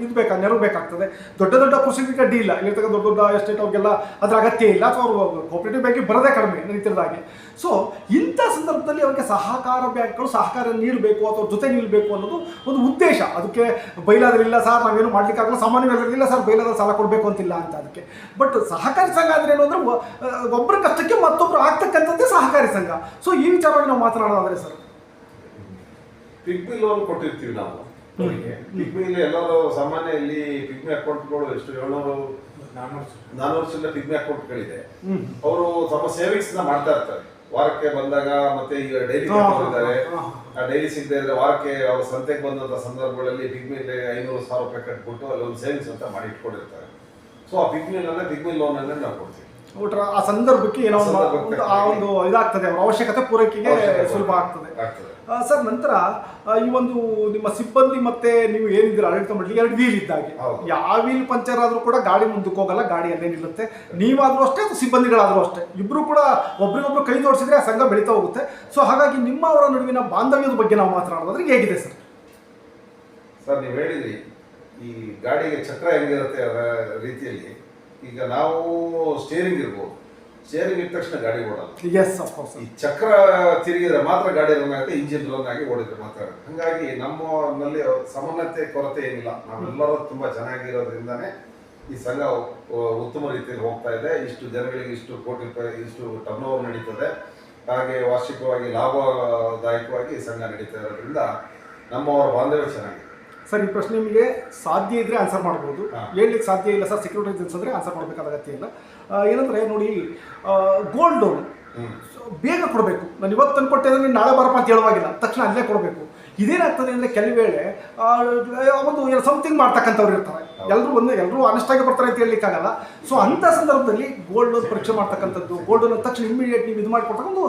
ಇದು ಬೇಕಾ ನೆರವು ಬೇಕಾಗ್ತದೆ. ದೊಡ್ಡ ದೊಡ್ಡ ಕೃಷಿಕರಿಗೆ ಅಡ್ಡಿ ಇಲ್ಲ ಇರ್ತಕ್ಕಂಥ ದೊಡ್ಡ ದೊಡ್ಡ ಎಸ್ಟೇಟ್ ಅವ್ರಿಗೆಲ್ಲ ಅದ್ರ ಅಗತ್ಯ ಇಲ್ಲ. ಅಥವಾ ಅವ್ರು ಕೋಪರೇಟಿವ್ ಬ್ಯಾಂಕಿಗೆ ಬರೋದೇ ಕಡಿಮೆ ರೈತರದಾಗಿ ಸೊ ಇಂಥ ಸಂದರ್ಭದಲ್ಲಿ ಅವರಿಗೆ ಸಹಕಾರ ಬ್ಯಾಂಕ್ಗಳು ಸಹಕಾರ ನೀಡಬೇಕು ಅಥವಾ ಜೊತೆ ನಿಲ್ಲಬೇಕು ಅನ್ನೋದು ಒಂದು ಉದ್ದೇಶ. ಅದಕ್ಕೆ ಬೈಲಾದ್ರೆ ಇಲ್ಲ ಸರ್ ನಾವೇನು ಮಾಡಲಿಕ್ಕಾಗಲ್ಲ ಸಾಮಾನ್ಯವಾಗಿ ಇಲ್ಲ ಸರ್ ಬೈಲಾದ್ರೆ ಸಾಲ ಕೊಡಬೇಕು ಅಂತಿಲ್ಲ ಅಂತ ಅದಕ್ಕೆ. ಬಟ್ ಸಹಕಾರಿ ಸಂಘ ಅಂದ್ರೆ ಏನು ಅಂದರೆ ಒಬ್ಬರ ಕಷ್ಟಕ್ಕೆ ಮತ್ತೊಬ್ಬರು ಆಗ್ತಕ್ಕಂಥದ್ದೇ ಸಹಕಾರಿ ಸಂಘ. ಸೊ ಈ ವಿಚಾರವಾಗಿ ನಾವು ಮಾತನಾಡೋದಾದ್ರೆ ಸರ್. ಪಿಗ್ಮಿ ಲೋನ್ ಕೊಟ್ಟಿರ್ತೀವಿ ನಾವು. ಅವರಿಗೆ ಪಿಗ್ಮಿಲಿ ಎಲ್ಲರೂ ಸಾಮಾನ್ಯ ಇಲ್ಲಿ ಪಿಗ್ಮಿ ಅಕೌಂಟ್ಗಳು ಎಷ್ಟು ಏಳ್ನೂರು? ನಾನ್ನೂರು ಚಿಲ್ಲರೆ ಪಿಗ್ಮಿ ಅಕೌಂಟ್ಗಳಿದೆ ಅವರು ತಮ್ಮ ಸೇವಿಂಗ್ಸ್ನ ಮಾಡ್ತಾ ಇರ್ತಾರೆ. ವಾರಕ್ಕೆ ಬಂದಾಗ ಮತ್ತೆ ಈಗ ಡೈಲಿ ಇದ್ದಾರೆ ಆ ಡೈಲಿ ಸಿಗದೆ ಇದ್ರೆ ವಾರಕ್ಕೆ ಅವ್ರ ಸಂತೆಗೆ ಬಂದಂತ ಸಂದರ್ಭಗಳಲ್ಲಿ ಪಿಗ್ಮಿಲಿ ಐನೂರು ಸಾವಿರ ರೂಪಾಯಿ ಕಟ್ಬಿಟ್ಟು ಅಲ್ಲಿ ಒಂದು ಸೇವಿಂಗ್ಸ್ ಅಂತ ಮಾಡಿ ಇಟ್ಕೊಂಡಿರ್ತಾರೆ. ಸೊ ಆ ಬಿಗ್ ಮಿಟ್ಲೇ ಲೋನ್ ಅನ್ನ ನಾವು ಕೊಡ್ತೀವಿ. ಆ ಸಂದರ್ಭಕ್ಕೆ ಏನೋ ಒಂದು ಆ ಒಂದು ಇದಾಗ್ತದೆ ಅವ್ರ ಅವಶ್ಯಕತೆ ಪೂರೈಕೆಗೆ ಸುಲಭ ಆಗ್ತದೆ. ಆಗ್ತದೆ. ಸರ್ ನಂತರ ಈ ಒಂದು ನಿಮ್ಮ ಸಿಬ್ಬಂದಿ ಮತ್ತೆ ನೀವು ಏನಿದ್ರೆ ಆಡಳಿತ ಮಂಡಳಿ ಎರಡು ವೀಲ್ ಇದ್ದಾಗೆ. ಹೌದು. ಯಾವ ವೀಲ್ ಪಂಚರ್ ಆದ್ರೂ ಕೂಡ ಗಾಡಿ ಮುಂದಕ್ಕೆ ಹೋಗಲ್ಲ ಗಾಡಿ ಅಲ್ಲೇ ನಿಲ್ಲುತ್ತೆ. ನೀವಾದ್ರೂ ಅಷ್ಟೇ ಅಥವಾ ಸಿಬ್ಬಂದಿಗಳಾದ್ರೂ ಅಷ್ಟೇ? ಇಬ್ರು ಕೂಡ ಒಬ್ರಿಗೊಬ್ರು ಕೈ ಜೋಡಿಸಿದ್ರೆ ಆ ಸಂಘ ಬೆಳೀತಾ ಹೋಗುತ್ತೆ. ಸೊ ಹಾಗಾಗಿ ನಿಮ್ಮ ಅವರ ನಡುವಿನ ಬಾಂಧವ್ಯದ ಬಗ್ಗೆ ನಾವು ಮಾತನಾಡೋದಾದ್ರೆ ಹೇಗಿದೆ ಸರ್? ಸರ್ ನೀವು ಹೇಳಿದ್ರಿ ಈ ಗಾಡಿಗೆ ಚಕ್ರ ಹೆಂಗಿರುತ್ತೆ ಅದರ ರೀತಿಯಲ್ಲಿ. ಈಗ ನಾವು ಸ್ಟೇರಿಂಗ್ ಇರ್ಬೋದು. ಸ್ಟೇರಿಂಗ್ ಇದ್ದ ತಕ್ಷಣ ಗಾಡಿ ಓಡಲ್ಲ ಎಸ್ ಅಫ್ಕೋರ್ಸ್ ಈ ಚಕ್ರ ತಿರುಗಿದ್ರೆ ಮಾತ್ರ ಗಾಡಿ ರನ್ ಆಗುತ್ತೆ ಇಂಜಿನ್ ರನ್ ಆಗಿ ಓಡಿದ್ರೆ ಮಾತ್ರ ಆಗುತ್ತೆ. ಹಂಗಾಗಿ ನಮ್ಮಲ್ಲಿ ಸಮನ್ವಯತೆ ಕೊರತೆ ಏನಿಲ್ಲ. ನಾವೆಲ್ಲರೂ ತುಂಬಾ ಚೆನ್ನಾಗಿರೋದ್ರಿಂದಾನೇ ಈ ಸಂಘ ಉತ್ತಮ ರೀತಿಯಲ್ಲಿ ಹೋಗ್ತಾ ಇದೆ. ಇಷ್ಟು ಜನಗಳಿಗೆ ಇಷ್ಟು ಕೋಟಿ ರೂಪಾಯಿ ಇಷ್ಟು ಟರ್ನ್ ಓವರ್ ನಡೀತದೆ. ಹಾಗೆ ವಾರ್ಷಿಕವಾಗಿ ಲಾಭದಾಯಕವಾಗಿ ಈ ಸಂಘ ನಡೀತಾ ಇರೋದ್ರಿಂದ ನಮ್ಮವರ ಬಾಂಧವ್ಯ ಚೆನ್ನಾಗಿದೆ. ಸರ್ ಈ ಪ್ರಶ್ನೆ ನಿಮಗೆ ಸಾಧ್ಯ ಇದ್ರೆ ಆನ್ಸರ್ ಮಾಡ್ಬೋದು. ಹೇಳಲಿಕ್ಕೆ ಸಾಧ್ಯ ಇಲ್ಲ ಸರ್ ಸೆಕ್ಯೂರಿಟಿ ಏಜೆನ್ಸ್ ಅಂದರೆ ಆನ್ಸರ್ ಮಾಡಬೇಕಾದ ಅಗತ್ಯ ಇಲ್ಲ. ಏನಂದರೆ ನೋಡಿ ಗೋಲ್ಡ್ ಲೋನ್ ಬೇಗ ಕೊಡಬೇಕು. ನಾನು ಇವತ್ತು ತಂದುಕೊಟ್ಟೆ ಅಂದ್ರೆ ನೀನು ನಾಳೆ ಬರಪ್ಪ ಅಂತ ಹೇಳುವಾಗಿಲ್ಲ. ತಕ್ಷಣ ಅಲ್ಲೇ ಕೊಡಬೇಕು. ಇದೇನಾಗ್ತದೆ ಅಂದರೆ ಕೆಲವು ವೇಳೆ ಒಂದು ಸಮಥಿಂಗ್ ಮಾಡ್ತಕ್ಕಂಥವ್ರು ಇರ್ತಾರೆ. ಎಲ್ಲರೂ ಒಂದು ಎಲ್ಲರೂ ಆನೆಸ್ಟಾಗಿ ಬರ್ತಾರೆ ಅಂತ ಹೇಳಲಿಕ್ಕಾಗಲ್ಲ. ಸೊ ಅಂಥ ಸಂದರ್ಭದಲ್ಲಿ ಗೋಲ್ಡ್ ಲೋನ್ ಪರೀಕ್ಷೆ ಮಾಡ್ತಕ್ಕಂಥದ್ದು ಗೋಲ್ಡ್ ಲೋನ್ ತಕ್ಷಣ ಇಮಿಡಿಯೇಟ್ ನೀವು ಇದು ಮಾಡಿಕೊಡ್ತಕ್ಕ ಒಂದು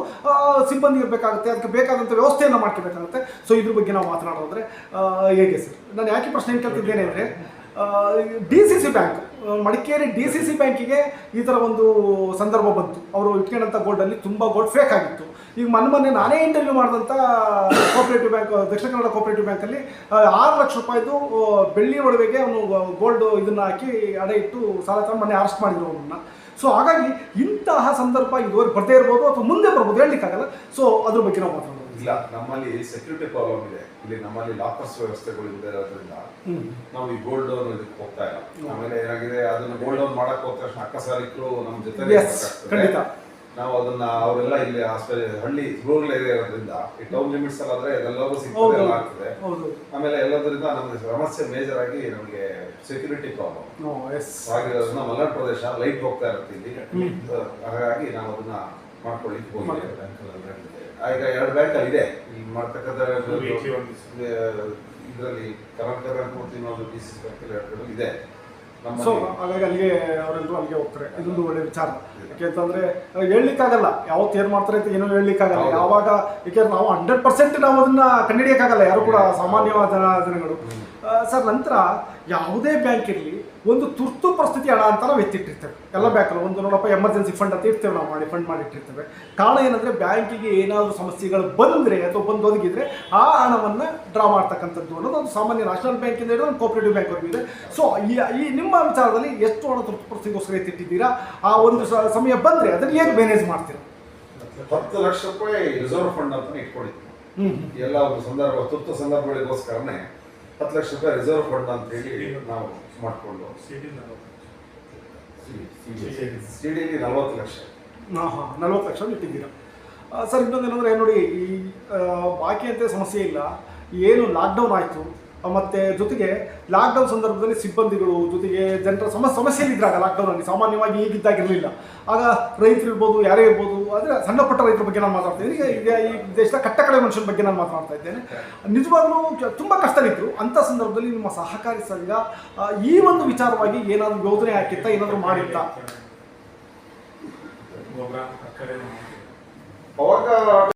ಸಿಬ್ಬಂದಿ ಇರಬೇಕಾಗುತ್ತೆ, ಅದಕ್ಕೆ ಬೇಕಾದಂಥ ವ್ಯವಸ್ಥೆಯನ್ನು ಮಾಡ್ಕೋಬೇಕಾಗುತ್ತೆ. ಸೊ ಇದ್ರ ಬಗ್ಗೆ ನಾವು ಮಾತನಾಡೋದ್ರೆ ಹೇಗೆ ಸರ್? ನಾನು ಯಾಕೆ ಪ್ರಶ್ನೆ ಕೇಳ್ತಿದ್ದೇನೆ ಅಂದರೆ D C C bank Madikeri D C C ಬ್ಯಾಂಕಿಗೆ ಈ ಥರ ಒಂದು ಸಂದರ್ಭ ಬಂತು. ಅವರು ಇಟ್ಕೊಂಡಂಥ ಗೋಲ್ಡಲ್ಲಿ ತುಂಬ ಗೋಲ್ಡ್ ಫೇಕ್ ಆಗಿತ್ತು. ಈಗ ಮೊನ್ನೆ ಮೊನ್ನೆ ನಾನೇ ಇಂಟರ್ವ್ಯೂ ಮಾಡಿದಂಥ cooperative bank Dakshina Kannada cooperative ಬ್ಯಾಂಕಲ್ಲಿ ಆರು ಲಕ್ಷ ರೂಪಾಯಿದು ಬೆಳ್ಳಿ ಒಡವೆಗೆ ಅವನು ಗೋಲ್ಡ್ ಇದನ್ನು ಹಾಕಿ ಅಡೆ ಇಟ್ಟು ಸಾಲ ತಗೊಂಡು ಮೊನ್ನೆ ಅರೆಸ್ಟ್ ಮಾಡಿದ್ರು ಅವನನ್ನು. ಸೊ ಹಾಗಾಗಿ ಇಂತಹ ಸಂದರ್ಭ ಇದುವರೆಗೆ ಬರದೇ ಇರ್ಬೋದು ಅಥವಾ ಮುಂದೆ ಬರ್ಬೋದು ಹೇಳಲಿಕ್ಕಾಗಲ್ಲ. ಸೊ ಅದ್ರ ಬಗ್ಗೆ ನಾವು ಮಾತಾಡೋದು ಇಲ್ಲ ನಮ್ಮಲ್ಲಿ ಸೆಕ್ಯೂರಿಟಿ ಪ್ರಾಬ್ಲಮ್ ಇದೆ. ಇಲ್ಲಿ ನಮ್ಮಲ್ಲಿ ಲಾಕರ್ಸ್ ವ್ಯವಸ್ಥೆಗಳು ಇದೆ ಇರೋದ್ರಿಂದ ನಾವು ಈ ಗೋಲ್ಡ್ ಲೋನ್ ಇದಕ್ಕೆ ಹೋಗ್ತಾ ಇಲ್ಲ. ಆಮೇಲೆ ಏನಾಗಿದೆ ಅದನ್ನ ಗೋಲ್ಡ್ ಲೋನ್ ಮಾಡಕ್ ಹೋದ ತಕ್ಷಣ ಅಕ್ಕಸಾಲಿಕರು ನಮ್ಮ ಜೊತೆ. ನಾವು ಅದನ್ನ ಅವರೆಲ್ಲ ಇಲ್ಲಿ ಹಾಸ್ಪಿಟಲ್ ಹಳ್ಳಿ ರೂರಲ್ ಏರಿಯಾ ಇರೋದ್ರಿಂದ ಈ ಟೌನ್ ಲಿಮಿಟ್ಸ್ ಅಲ್ಲಿ ಆದ್ರೆ ಎಲ್ಲವೂ ಹೌದು. ಸಿಗ್ತದೆ ಎಲ್ಲ ಆಗ್ತದೆ. ಹೌದು. ಆಮೇಲೆ ಎಲ್ಲದರಿಂದ ನಮಗೆ ಸಮಸ್ಯೆ ಮೇಜರ್ ಆಗಿ ನಮಗೆ ಸೆಕ್ಯೂರಿಟಿ ಪ್ರಾಬ್ಲಮ್ ಎಸ್ ಆಗಿರೋದ್ರಿಂದ ಮಲೆನಾಡು ಪ್ರದೇಶ ಲೈಟ್ ಹೋಗ್ತಾ ಇರುತ್ತೆ ಇಲ್ಲಿ. ಹಾಗಾಗಿ ನಾವು ಅದನ್ನ ಮಾಡ್ಕೊಳ್ಳಿಕ್ಕೆ ಹೋಗಿದ್ದೇವೆ. ಈಗ ಎರಡು ಬ್ಯಾಂಕ್ ಅಲ್ಲಿ ಇದೆ. ಇಲ್ಲಿ ಮಾಡ್ತಕ್ಕಂಥ ಇದರಲ್ಲಿ ಕರ್ನಾಟಕ ಬ್ಯಾಂಕ್ ಮತ್ತು ಇನ್ನೊಂದು ಡಿ ಸಿ ಬ್ಯಾಂಕ್ ಎರಡು ಇದೆ. ಸೊ ಹಾಗಾಗಿ ಅಲ್ಲಿಗೆ ಅವರೆಲ್ಲರೂ ಅಲ್ಲಿಗೆ ಹೋಗ್ತಾರೆ. ಇದೊಂದು ಒಳ್ಳೆ ವಿಚಾರ. ಯಾಕೆಂತಂದ್ರೆ ಹೇಳಲಿಕ್ಕಾಗಲ್ಲ. ಯಾವ ಯಾವತ್ತು ಏನು ಮಾಡ್ತಾರೆ ಅಂತ ಏನೋ ಹೇಳ್ಲಿಕ್ಕಾಗಲ್ಲ. ಯಾವಾಗ ಯಾಕೆಂದ್ರೆ ನಾವು ಹಂಡ್ರೆಡ್ ಪರ್ಸೆಂಟ್ ನಾವು ಅದನ್ನ ಕಂಡುಹಿಡಿಯೋಕ್ಕಾಗಲ್ಲ ಯಾರು ಕೂಡ ಸಾಮಾನ್ಯವಾದ ಜನ ಜನಗಳು. ಸರ್ ನಂತರ ಯಾವುದೇ ಬ್ಯಾಂಕ್ ಇರಲಿ ಒಂದು ತುರ್ತು ಪರಿಸ್ಥಿತಿ ಹಣ ಅಂತ ನಾವು ಎತ್ತಿಟ್ಟಿರ್ತೇವೆ. ಎಲ್ಲ ಬ್ಯಾಂಕಲ್ಲಿ ಒಂದು ನೋಡಪ್ಪ ಎಮರ್ಜೆನ್ಸಿ ಫಂಡ್ ಅಂತ ಇರ್ತೇವೆ ನಾವು ಮಾಡಿ ಫಂಡ್ ಮಾಡಿಟ್ಟಿರ್ತೇವೆ. ಕಾರಣ ಏನಂದರೆ ಬ್ಯಾಂಕಿಗೆ ಏನಾದರೂ ಸಮಸ್ಯೆಗಳು ಬಂದರೆ ಅಥವಾ ಬಂದು ಒದಗಿದ್ರೆ ಆ ಹಣವನ್ನು ಡ್ರಾ ಮಾಡ್ತಕ್ಕಂಥದ್ದು ಅನ್ನೋದು ಒಂದು ಸಾಮಾನ್ಯ ನ್ಯಾಷನಲ್ ಬ್ಯಾಂಕಿಂದ ಹಿಡಿದು ಒಂದು ಕೋಪರೇಟಿವ್ ಬ್ಯಾಂಕ್ವರೆಗೂ ಇದೆ. ಸೊ ಈ ನಿಮ್ಮ ವಿಚಾರದಲ್ಲಿ ಎಷ್ಟು ಹಣ ತುರ್ತು ಪರಿಸ್ಥಿತಿಗೋಸ್ಕರ ಎತ್ತಿಟ್ಟಿದ್ದೀರಾ? ಆ ಒಂದು ಸಮಯ ಬಂದರೆ ಅದನ್ನು ಹೇಗೆ ಮ್ಯಾನೇಜ್ ಮಾಡ್ತೀರಾ? ಹತ್ತು ಲಕ್ಷ ರೂಪಾಯಿ ರಿಸರ್ವ್ ಫಂಡ್ ಅಂತ ಇಟ್ಕೊಂಡಿದ್ವಿ. ಹ್ಮ್ ಎಲ್ಲ ಒಂದು ಸಂದರ್ಭ ತುರ್ತು ಸಂದರ್ಭಗಳಿಗೋಸ್ಕರನೇ ಹತ್ತು ಲಕ್ಷ ರೂಪಾಯಿ ರಿಸರ್ವ್ ಫಂಡ್ ಅಂತ ಹೇಳಿ ನಾವು ಮಾಡಿಕೊಂಡು. ಸಿಡಿಲಿ ನಲವತ್ತು ಲಕ್ಷ. ಹಾಂ ಹಾಂ ನಲ್ವತ್ತು ಲಕ್ಷ ಇಟ್ಟಿದ್ದೀರಾ. ಸರ್ ಸರ್ ಇನ್ನೊಂದೇನೆಂದರೆ ನೋಡಿ ಈ ಬಾಕಿಯಂತೆ ಬಾಕಿ ಅಂತ ಸಮಸ್ಯೆ ಇಲ್ಲ. ಏನು ಲಾಕ್ಡೌನ್ ಆಯಿತು. ಮತ್ತು ಜೊತೆಗೆ ಲಾಕ್ಡೌನ್ ಸಂದರ್ಭದಲ್ಲಿ ಸಿಬ್ಬಂದಿಗಳು, ಜೊತೆಗೆ ಜನರ ಸಮ, ಸಮಸ್ಯೆಯಲ್ಲಿದ್ದಾಗ ಲಾಕ್ಡೌನಲ್ಲಿ ಸಾಮಾನ್ಯವಾಗಿ ಈಗಿದ್ದಾಗಿರಲಿಲ್ಲ ಆಗ ರೈತರು ಇರ್ಬೋದು, ಯಾರೇ ಇರ್ಬೋದು ಅಂದರೆ ಸಣ್ಣ ಪುಟ್ಟ ರೈತರ ಬಗ್ಗೆ ನಾನು ಮಾತಾಡ್ತಾ ಇದ್ದೀನಿ. ಈಗ ಈ ದೇಶದ ಕಟ್ಟಕಡೆ ಮನುಷ್ಯನ ಬಗ್ಗೆ ನಾನು ಮಾತನಾಡ್ತಾ ಇದ್ದೇನೆ. ನಿಜವಾಗ್ಲೂ ತುಂಬ ಕಷ್ಟವಿತ್ತು. ಅಂಥ ಸಂದರ್ಭದಲ್ಲಿ ನಿಮ್ಮ ಸಹಕಾರಿ ಸಂಘ ಈ ಒಂದು ವಿಚಾರವಾಗಿ ಏನಾದರೂ ಯೋಜನೆ ಹಾಕಿತ್ತಾ, ಏನಾದರೂ ಮಾಡಿತ್ತಾ? ಅವಾಗ